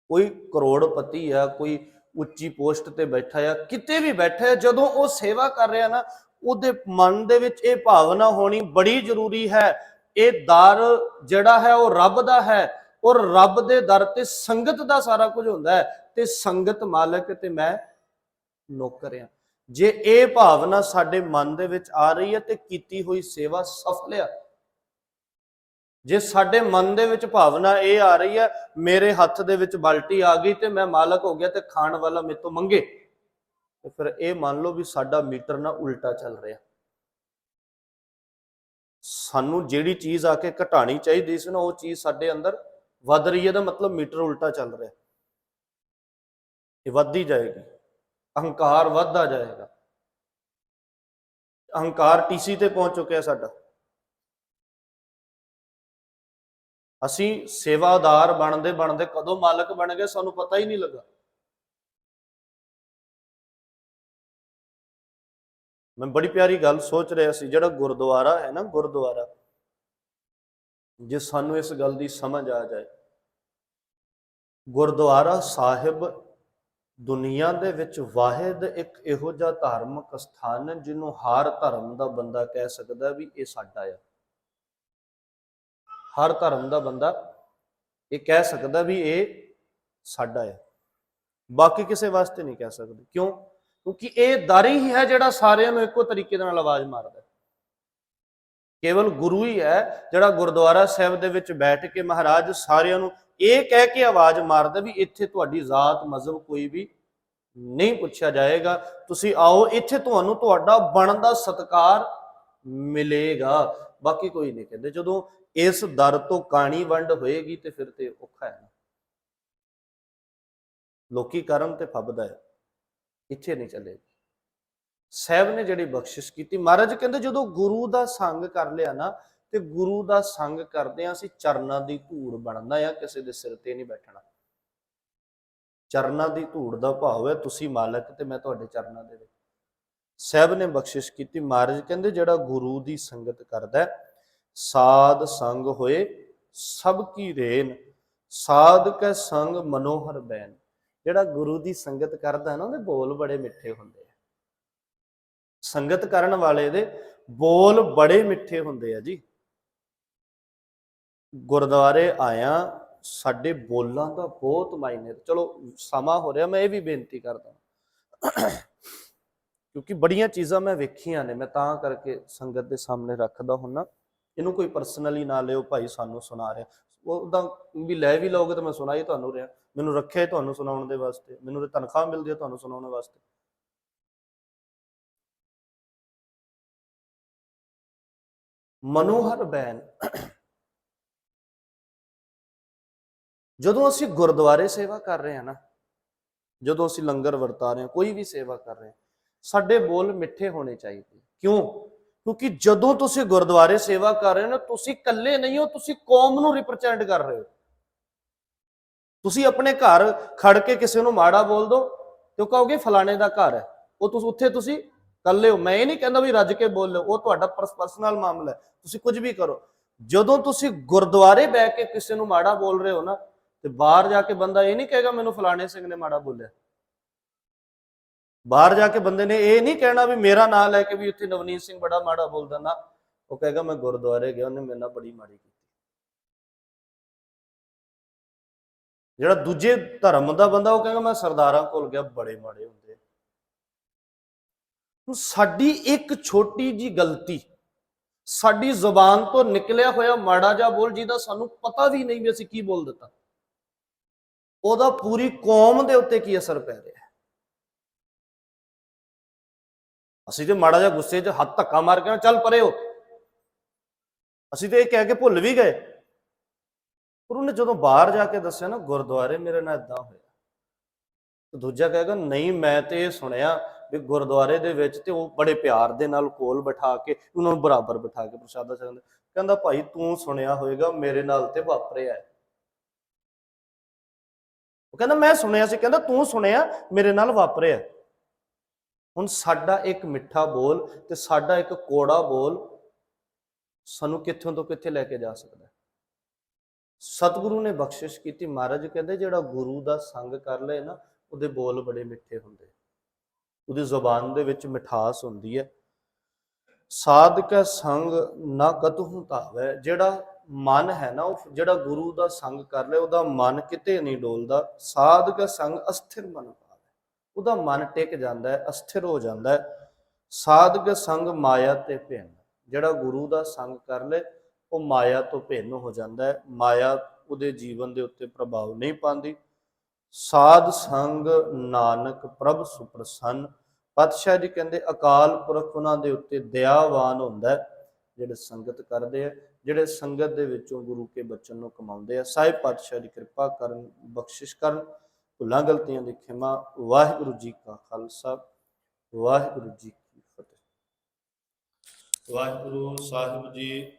ਕੋਈ ਕਰੋੜਪਤੀ ਆ, ਕੋਈ ਉੱਚੀ ਪੋਸਟ ਤੇ ਬੈਠਾ ਆ, ਕਿਤੇ ਵੀ ਬੈਠਾ ਜਦੋਂ ਉਹ ਸੇਵਾ ਕਰ ਰਿਹਾ ਨਾ, ਉਹਦੇ ਮਨ ਦੇ ਵਿੱਚ ਇਹ ਭਾਵਨਾ ਹੋਣੀ ਬੜੀ ਜ਼ਰੂਰੀ ਹੈ। ਇਹ ਦਰ ਜਿਹੜਾ ਹੈ, ਉਹ ਰੱਬ ਦਾ ਹੈ ਔਰ ਰੱਬ ਦੇ ਦਰ ਤੇ ਸੰਗਤ ਦਾ ਸਾਰਾ ਕੁਝ ਹੁੰਦਾ ਹੈ ਤੇ ਸੰਗਤ ਮਾਲਕ ਤੇ ਮੈਂ ਨੌਕਰ ਆ ਜੇ ਇਹ ਭਾਵਨਾ ਸਾਡੇ ਮਨ ਦੇ ਵਿੱਚ ਆ ਰਹੀ ਹੈ ਤੇ ਕੀਤੀ ਹੋਈ ਸੇਵਾ ਸਫਲ ਆ ਜੇ ਸਾਡੇ ਮਨ ਦੇ ਵਿੱਚ ਭਾਵਨਾ ਇਹ ਆ ਰਹੀ ਹੈ, ਮੇਰੇ ਹੱਥ ਦੇ ਵਿੱਚ ਬਾਲਟੀ ਆ ਗਈ ਤੇ ਮੈਂ ਮਾਲਕ ਹੋ ਗਿਆ ਤੇ ਖਾਣ ਵਾਲਾ ਮੇਰੇ ਤੋਂ ਮੰਗੇ। ਤੇ ਫਿਰ ਇਹ ਮੰਨ ਲਓ ਵੀ ਸਾਡਾ ਮੀਟਰ ਨਾ ਉਲਟਾ ਚੱਲ ਰਿਹਾ। ਸਾਨੂੰ ਜਿਹੜੀ ਚੀਜ਼ ਆ ਕੇ ਘਟਾਣੀ ਚਾਹੀਦੀ ਸੀ ਨਾ, ਉਹ ਚੀਜ਼ ਸਾਡੇ ਅੰਦਰ ਵੱਧ ਰਹੀ ਹੈ ਦਾ ਮਤਲਬ ਮੀਟਰ ਉਲਟਾ ਚੱਲ ਰਿਹਾ। ਇਹ ਵੱਧਦੀ ਜਾਏਗੀ। ਅਹੰਕਾਰ ਵੱਧਦਾ ਜਾਏਗਾ। ਅਹੰਕਾਰ ਟੀਸੀ ਤੇ ਪਹੁੰਚ ਚੁੱਕਿਆ ਸਾਡਾ। ਅਸੀਂ ਸੇਵਾਦਾਰ ਬਣਦੇ ਬਣਦੇ ਕਦੋਂ ਮਾਲਕ ਬਣ ਗਏ ਸਾਨੂੰ ਪਤਾ ਹੀ ਨਹੀਂ ਲੱਗਾ। ਮੈਂ ਬੜੀ ਪਿਆਰੀ ਗੱਲ ਸੋਚ ਰਿਹਾ ਸੀ, ਜਿਹੜਾ ਗੁਰਦੁਆਰਾ ਹੈ ਨਾ ਗੁਰਦੁਆਰਾ, ਜੇ ਸਾਨੂੰ ਇਸ ਗੱਲ ਦੀ ਸਮਝ ਆ ਜਾਏ। ਗੁਰਦੁਆਰਾ ਸਾਹਿਬ ਦੁਨੀਆ ਦੇ ਵਿੱਚ ਵਾਹਿਦ ਇੱਕ ਇਹੋ ਜਿਹਾ ਧਾਰਮਿਕ ਸਥਾਨ ਹੈ, ਜਿਹਨੂੰ ਹਰ ਧਰਮ ਦਾ ਬੰਦਾ ਕਹਿ ਸਕਦਾ ਵੀ ਇਹ ਸਾਡਾ ਆ। ਹਰ ਧਰਮ ਦਾ ਬੰਦਾ ਇਹ ਕਹਿ ਸਕਦਾ ਵੀ ਇਹ ਸਾਡਾ ਹੈ। ਬਾਕੀ ਕਿਸੇ ਵਾਸਤੇ ਨਹੀਂ ਕਹਿ ਸਕਦੇ। ਕਿਉਂ? ਕਿਉਂਕਿ ਇਹ ਦਰ ਹੀ ਹੈ ਜਿਹੜਾ ਸਾਰਿਆਂ ਨੂੰ ਇੱਕੋ ਤਰੀਕੇ ਦੇ ਨਾਲ ਆਵਾਜ਼ ਮਾਰਦਾ ਕੇਵਲ ਗੁਰੂ ਹੀ ਹੈ ਜਿਹੜਾ ਗੁਰਦੁਆਰਾ ਸਾਹਿਬ ਦੇ ਵਿੱਚ ਬੈਠ ਕੇ ਮਹਾਰਾਜ ਸਾਰਿਆਂ ਨੂੰ ਇਹ ਕਹਿ ਕੇ ਆਵਾਜ਼ ਮਾਰਦਾ ਵੀ ਇੱਥੇ ਤੁਹਾਡੀ ਜ਼ਾਤ, ਮਜ਼ਹਬ ਕੋਈ ਵੀ ਨਹੀਂ ਪੁੱਛਿਆ ਜਾਏਗਾ। ਤੁਸੀਂ ਆਓ, ਇੱਥੇ ਤੁਹਾਨੂੰ ਤੁਹਾਡਾ ਬਣਨ ਦਾ ਸਤਕਾਰ ਮਿਲੇਗਾ। ਬਾਕੀ ਕੋਈ ਨਹੀਂ ਕਹਿੰਦੇ। ਜਦੋਂ ਇਸ ਦਰ ਤੋਂ ਕਾਣੀ ਵੰਡ ਹੋਏਗੀ ਤੇ ਫਿਰ ਤੇ ਔਖਾ ਹੈ ਨਾ। ਲੋਕੀ ਕਰਮ ਤੇ ਫੱਬਦਾ ਹੈ ਇੱਥੇ ਨਹੀਂ ਚੱਲੇਗੀ। ਸਾਹਿਬ ਨੇ ਜਿਹੜੀ ਬਖਸ਼ਿਸ਼ ਕੀਤੀ ਮਹਾਰਾਜ ਕਹਿੰਦੇ ਜਦੋਂ ਗੁਰੂ ਦਾ ਸੰਗ ਕਰ ਲਿਆ ਨਾ ਤੇ ਗੁਰੂ ਦਾ ਸੰਗ ਕਰਦੇ ਆ ਅਸੀਂ ਚਰਨਾਂ ਦੀ ਧੂੜ ਬਣਨਾ ਆ ਕਿਸੇ ਦੇ ਸਿਰ ਤੇ ਨਹੀਂ ਬੈਠਣਾ। ਚਰਨਾਂ ਦੀ ਧੂੜ ਦਾ ਭਾਵ ਹੈ ਤੁਸੀਂ ਮਾਲਕ ਤੇ ਮੈਂ ਤੁਹਾਡੇ ਚਰਨਾਂ ਦੇ ਵਿੱਚ। ਸਾਹਿਬ ਨੇ ਬਖਸ਼ਿਸ਼ ਕੀਤੀ ਮਹਾਰਾਜ ਕਹਿੰਦੇ ਜਿਹੜਾ ਗੁਰੂ ਦੀ ਸੰਗਤ ਕਰਦਾ ਹੈ, ਸਾਧ ਸੰਗ ਹੋਏ ਸਭ ਕੀ ਰੇਨ, ਸਾਧ ਕੈ ਸੰਗ ਮਨੋਹਰ ਬੈਨ। ਜਿਹੜਾ ਗੁਰੂ ਦੀ ਸੰਗਤ ਕਰਦਾ ਹੈ ਨਾ, ਉਹਦੇ ਬੋਲ ਬੜੇ ਮਿੱਠੇ ਹੁੰਦੇ ਆ। ਸੰਗਤ ਕਰਨ ਵਾਲੇ ਦੇ ਬੋਲ ਬੜੇ ਮਿੱਠੇ ਹੁੰਦੇ ਆ ਜੀ। ਗੁਰਦੁਆਰੇ ਆਇਆ, ਸਾਡੇ ਬੋਲਾਂ ਦਾ ਬਹੁਤ ਮਾਇਨੇ ਚਲੋ, ਸਮਾਂ ਹੋ ਰਿਹਾ, ਮੈਂ ਇਹ ਵੀ ਬੇਨਤੀ ਕਰਦਾ ਕਿਉਂਕਿ ਬੜੀਆਂ ਚੀਜ਼ਾਂ ਮੈਂ ਵੇਖੀਆਂ ਨੇ, ਮੈਂ ਤਾਂ ਕਰਕੇ ਸੰਗਤ ਦੇ ਸਾਹਮਣੇ ਰੱਖਦਾ ਹੁੰਨਾ। ਇਹਨੂੰ ਕੋਈ ਪਰਸਨਲੀ ਨਾ ਲਿਓ ਭਾਈ ਸਾਨੂੰ ਸੁਣਾ ਰਿਹਾ। ਉਹਦਾ ਵੀ ਲੈ ਵੀ ਲਓਗੇ ਤਾਂ ਮੈਂ ਸੁਣਾਈ ਤੁਹਾਨੂੰ ਰਿਹਾ। ਮੈਨੂੰ ਰੱਖਿਆ ਤੁਹਾਨੂੰ ਸੁਣਾਉਣ ਦੇ ਵਾਸਤੇ। ਮੈਨੂੰ ਤੇ ਤਨਖਾਹ ਮਿਲਦੀ ਹੈ ਤੁਹਾਨੂੰ ਸੁਣਾਉਣ ਵਾਸਤੇ। ਮਨੋਹਰ ਬੈਨ। ਜਦੋਂ ਅਸੀਂ ਗੁਰਦੁਆਰੇ ਸੇਵਾ ਕਰ ਰਹੇ ਹਾਂ ਨਾ, ਜਦੋਂ ਅਸੀਂ ਲੰਗਰ ਵਰਤਾ ਰਹੇ ਹਾਂ, ਕੋਈ ਵੀ ਸੇਵਾ ਕਰ ਰਹੇ ਹਾਂ, ਸਾਡੇ ਬੋਲ ਮਿੱਠੇ ਹੋਣੇ ਚਾਹੀਦੇ। ਕਿਉਂ? ਕਿਉਂਕਿ ਜਦੋਂ ਤੁਸੀਂ ਗੁਰਦੁਆਰੇ ਸੇਵਾ ਕਰ ਰਹੇ ਹੋ ਤੁਸੀਂ ਇਕੱਲੇ ਨਹੀਂ ਹੋ, ਤੁਸੀਂ ਕੌਮ ਨੂੰ ਰਿਪਰੈਜ਼ੈਂਟ ਕਰ ਰਹੇ ਹੋ। ਤੁਸੀਂ ਆਪਣੇ ਘਰ ਖੜ ਕੇ ਕਿਸੇ ਨੂੰ ਮਾੜਾ ਬੋਲ ਦੋ ਤੇ ਉਹ ਕਹੋਗੇ ਫਲਾਣੇ ਦਾ ਘਰ ਹੈ। ਉਹ ਤੁਸੀਂ, ਉੱਥੇ ਤੁਸੀਂ ਇਕੱਲੇ ਹੋ। ਮੈਂ ਇਹ ਨਹੀਂ ਕਹਿੰਦਾ ਵੀ ਰੱਜ ਕੇ ਬੋਲ ਲਓ, ਉਹ ਤੁਹਾਡਾ ਪਰਸਨਲ ਮਾਮਲਾ ਹੈ। ਤੁਸੀਂ ਕੁਝ ਵੀ ਕਰੋ। ਜਦੋਂ ਤੁਸੀਂ ਗੁਰਦੁਆਰੇ ਬੈ ਕੇ ਕਿਸੇ ਨੂੰ ਮਾੜਾ ਬੋਲ ਰਹੇ ਹੋ ਨਾ, ਤੇ ਬਾਹਰ ਜਾ ਕੇ ਬੰਦਾ ਇਹ ਨਹੀਂ ਕਹੇਗਾ, ਮੈਨੂੰ ਫਲਾਣੇ ਸਿੰਘ ਨੇ ਮਾੜਾ ਬੋਲਿਆ। ਬਾਹਰ ਜਾ ਕੇ ਬੰਦੇ ਨੇ ਇਹ ਨਹੀਂ ਕਹਿਣਾ ਵੀ ਮੇਰਾ ਨਾਂ ਲੈ ਕੇ ਵੀ ਉੱਥੇ ਨਵਨੀਤ ਸਿੰਘ ਬੜਾ ਮਾੜਾ ਬੋਲਦਾ ਨਾ ਉਹ ਕਹੇਗਾ, ਮੈਂ ਗੁਰਦੁਆਰੇ ਗਿਆ, ਉਹਨੇ ਮੇਰੇ ਨਾਲ ਬੜੀ ਮਾੜੀ ਕੀਤੀ। ਜਿਹੜਾ ਦੂਜੇ ਧਰਮ ਦਾ ਬੰਦਾ, ਉਹ ਕਹੇਗਾ, ਮੈਂ ਸਰਦਾਰਾਂ ਕੋਲ ਗਿਆ, ਬੜੇ ਮਾੜੇ ਹੁੰਦੇ ਹੁਣ ਸਾਡੀ ਇੱਕ ਛੋਟੀ ਜੀ ਗਲਤੀ, ਸਾਡੀ ਜ਼ੁਬਾਨ ਤੋਂ ਨਿਕਲਿਆ ਹੋਇਆ ਮਾੜਾ ਜਿਹਾ ਬੋਲ ਜਿਹਦਾ ਸਾਨੂੰ ਪਤਾ ਵੀ ਨਹੀਂ ਵੀ ਅਸੀਂ ਕੀ ਬੋਲ ਦਿੱਤਾ। ਉਹਦਾ ਪੂਰੀ ਕੌਮ ਦੇ ਉੱਤੇ ਕੀ ਅਸਰ ਪੈ ਰਿਹਾ। ਅਸੀਂ ਤੇ ਮਾੜਾ ਜਿਹਾ ਗੁੱਸੇ 'ਚ ਹੱਥ ਧੱਕਾ ਮਾਰ ਕੇ ਨਾ ਚੱਲ ਪਰੇ ਹੋ। ਅਸੀਂ ਤੇ ਇਹ ਕਹਿ ਕੇ ਭੁੱਲ ਵੀ ਗਏ। ਪਰ ਉਹਨੇ ਜਦੋਂ ਬਾਹਰ ਜਾ ਕੇ ਦੱਸਿਆ ਨਾ, ਗੁਰਦੁਆਰੇ ਮੇਰੇ ਨਾਲ ਇਦਾਂ ਹੋਇਆ। ਤੇ ਦੂਜਾ ਕਹੇਗਾ ਨਹੀਂ, ਮੈਂ ਤੇ ਇਹ ਸੁਣਿਆ ਵੀ ਗੁਰਦੁਆਰੇ ਦੇ ਵਿੱਚ ਤੇ ਉਹ ਬੜੇ ਪਿਆਰ ਦੇ ਨਾਲ ਕੋਲ ਬਿਠਾ ਕੇ, ਉਹਨਾਂ ਨੂੰ ਬਰਾਬਰ ਬਿਠਾ ਕੇ ਪ੍ਰਸ਼ਾਦਾ ਛਕਦੇ ਕਹਿੰਦਾ, ਭਾਈ, ਤੂੰ ਸੁਣਿਆ ਹੋਵੇਗਾ ਮੇਰੇ ਨਾਲ ਤੇ ਵਾਪਰਿਆ ਹੈ। ਉਹ ਕਹਿੰਦਾ, ਮੈਂ ਸੁਣਿਆ ਸੀ। ਕਹਿੰਦਾ, ਤੂੰ ਸੁਣਿਆ, ਮੇਰੇ ਨਾਲ ਵਾਪਰਿਆ ਹੁਣ ਸਾਡਾ ਇੱਕ ਮਿੱਠਾ ਬੋਲ ਤੇ ਸਾਡਾ ਇੱਕ ਕੋੜਾ ਬੋਲ ਸਾਨੂੰ ਕਿੱਥੋਂ ਤੋਂ ਕਿੱਥੇ ਲੈ ਕੇ ਜਾ ਸਕਦਾ ਹੈ? ਸਤਿਗੁਰੂ ਨੇ ਬਖਸ਼ਿਸ਼ ਕੀਤੀ। ਮਹਾਰਾਜ ਕਹਿੰਦੇ, ਜਿਹੜਾ ਗੁਰੂ ਦਾ ਸੰਗ ਕਰ ਲਏ ਨਾ, ਉਹਦੇ ਬੋਲ ਬੜੇ ਮਿੱਠੇ ਹੁੰਦੇ। ਉਹਦੀ ਜ਼ੁਬਾਨ ਦੇ ਵਿੱਚ ਮਿਠਾਸ ਹੁੰਦੀ ਹੈ। ਸਾਧਕ ਸੰਗ ਨਾ ਕਤਹੁ ਧਾਵੈ। ਜਿਹੜਾ ਮਨ ਹੈ ਨਾ, ਉਹ ਜਿਹੜਾ ਗੁਰੂ ਦਾ ਸੰਗ ਕਰ ਲਿਆ ਉਹਦਾ ਮਨ ਕਿਤੇ ਨਹੀਂ ਡੋਲਦਾ। ਸਾਧਕ ਸੰਗ ਅਸਥਿਰ ਮਨ ਭਾਵੈ ਉਹਦਾ ਮਨ ਟਿਕ ਜਾਂਦਾ ਹੈ, ਅਸਥਿਰ ਹੋ ਜਾਂਦਾ ਹੈ। ਸਾਧਗ ਸੰਗ ਮਾਇਆ ਤੇ ਭਿੰਨ। ਜਿਹੜਾ ਗੁਰੂ ਦਾ ਸੰਗ ਕਰ ਲੇ, ਉਹ ਮਾਇਆ ਤੋਂ ਭਿੰਨ ਹੋ ਜਾਂਦਾ ਹੈ। ਮਾਇਆ ਉਹਦੇ ਜੀਵਨ ਦੇ ਉੱਤੇ ਪ੍ਰਭਾਵ ਨਹੀਂ ਪਾਉਂਦੀ। ਸਾਧ ਸੰਗ ਨਾਨਕ ਪ੍ਰਭ ਸੁਪ੍ਰਸੰਨ। ਪਾਤਸ਼ਾਹ ਜੀ ਕਹਿੰਦੇ, ਅਕਾਲ ਪੁਰਖ ਉਹਨਾਂ ਦੇ ਉੱਤੇ ਦਇਆਵਾਨ ਹੁੰਦਾ ਜਿਹੜੇ ਸੰਗਤ ਕਰਦੇ ਆ, ਜਿਹੜੇ ਸੰਗਤ ਦੇ ਵਿੱਚੋਂ ਗੁਰੂ ਕੇ ਬਚਨ ਨੂੰ ਕਮਾਉਂਦੇ ਆ। ਸਾਹਿਬ ਪਾਤਸ਼ਾਹ ਦੀ ਕਿਰਪਾ ਕਰਨ, ਬਖਸ਼ਿਸ਼ ਕਰਨ। ਭੁੱਲਾਂ ਗਲਤੀਆਂ ਦੀ ਖਿਮਾ, ਵਾਹਿਗੁਰੂ ਜੀ ਕਾ ਖਾਲਸਾ, ਵਾਹਿਗੁਰੂ ਜੀ ਕੀ ਫਤਿਹ। ਵਾਹਿਗੁਰੂ ਸਾਹਿਬ ਜੀ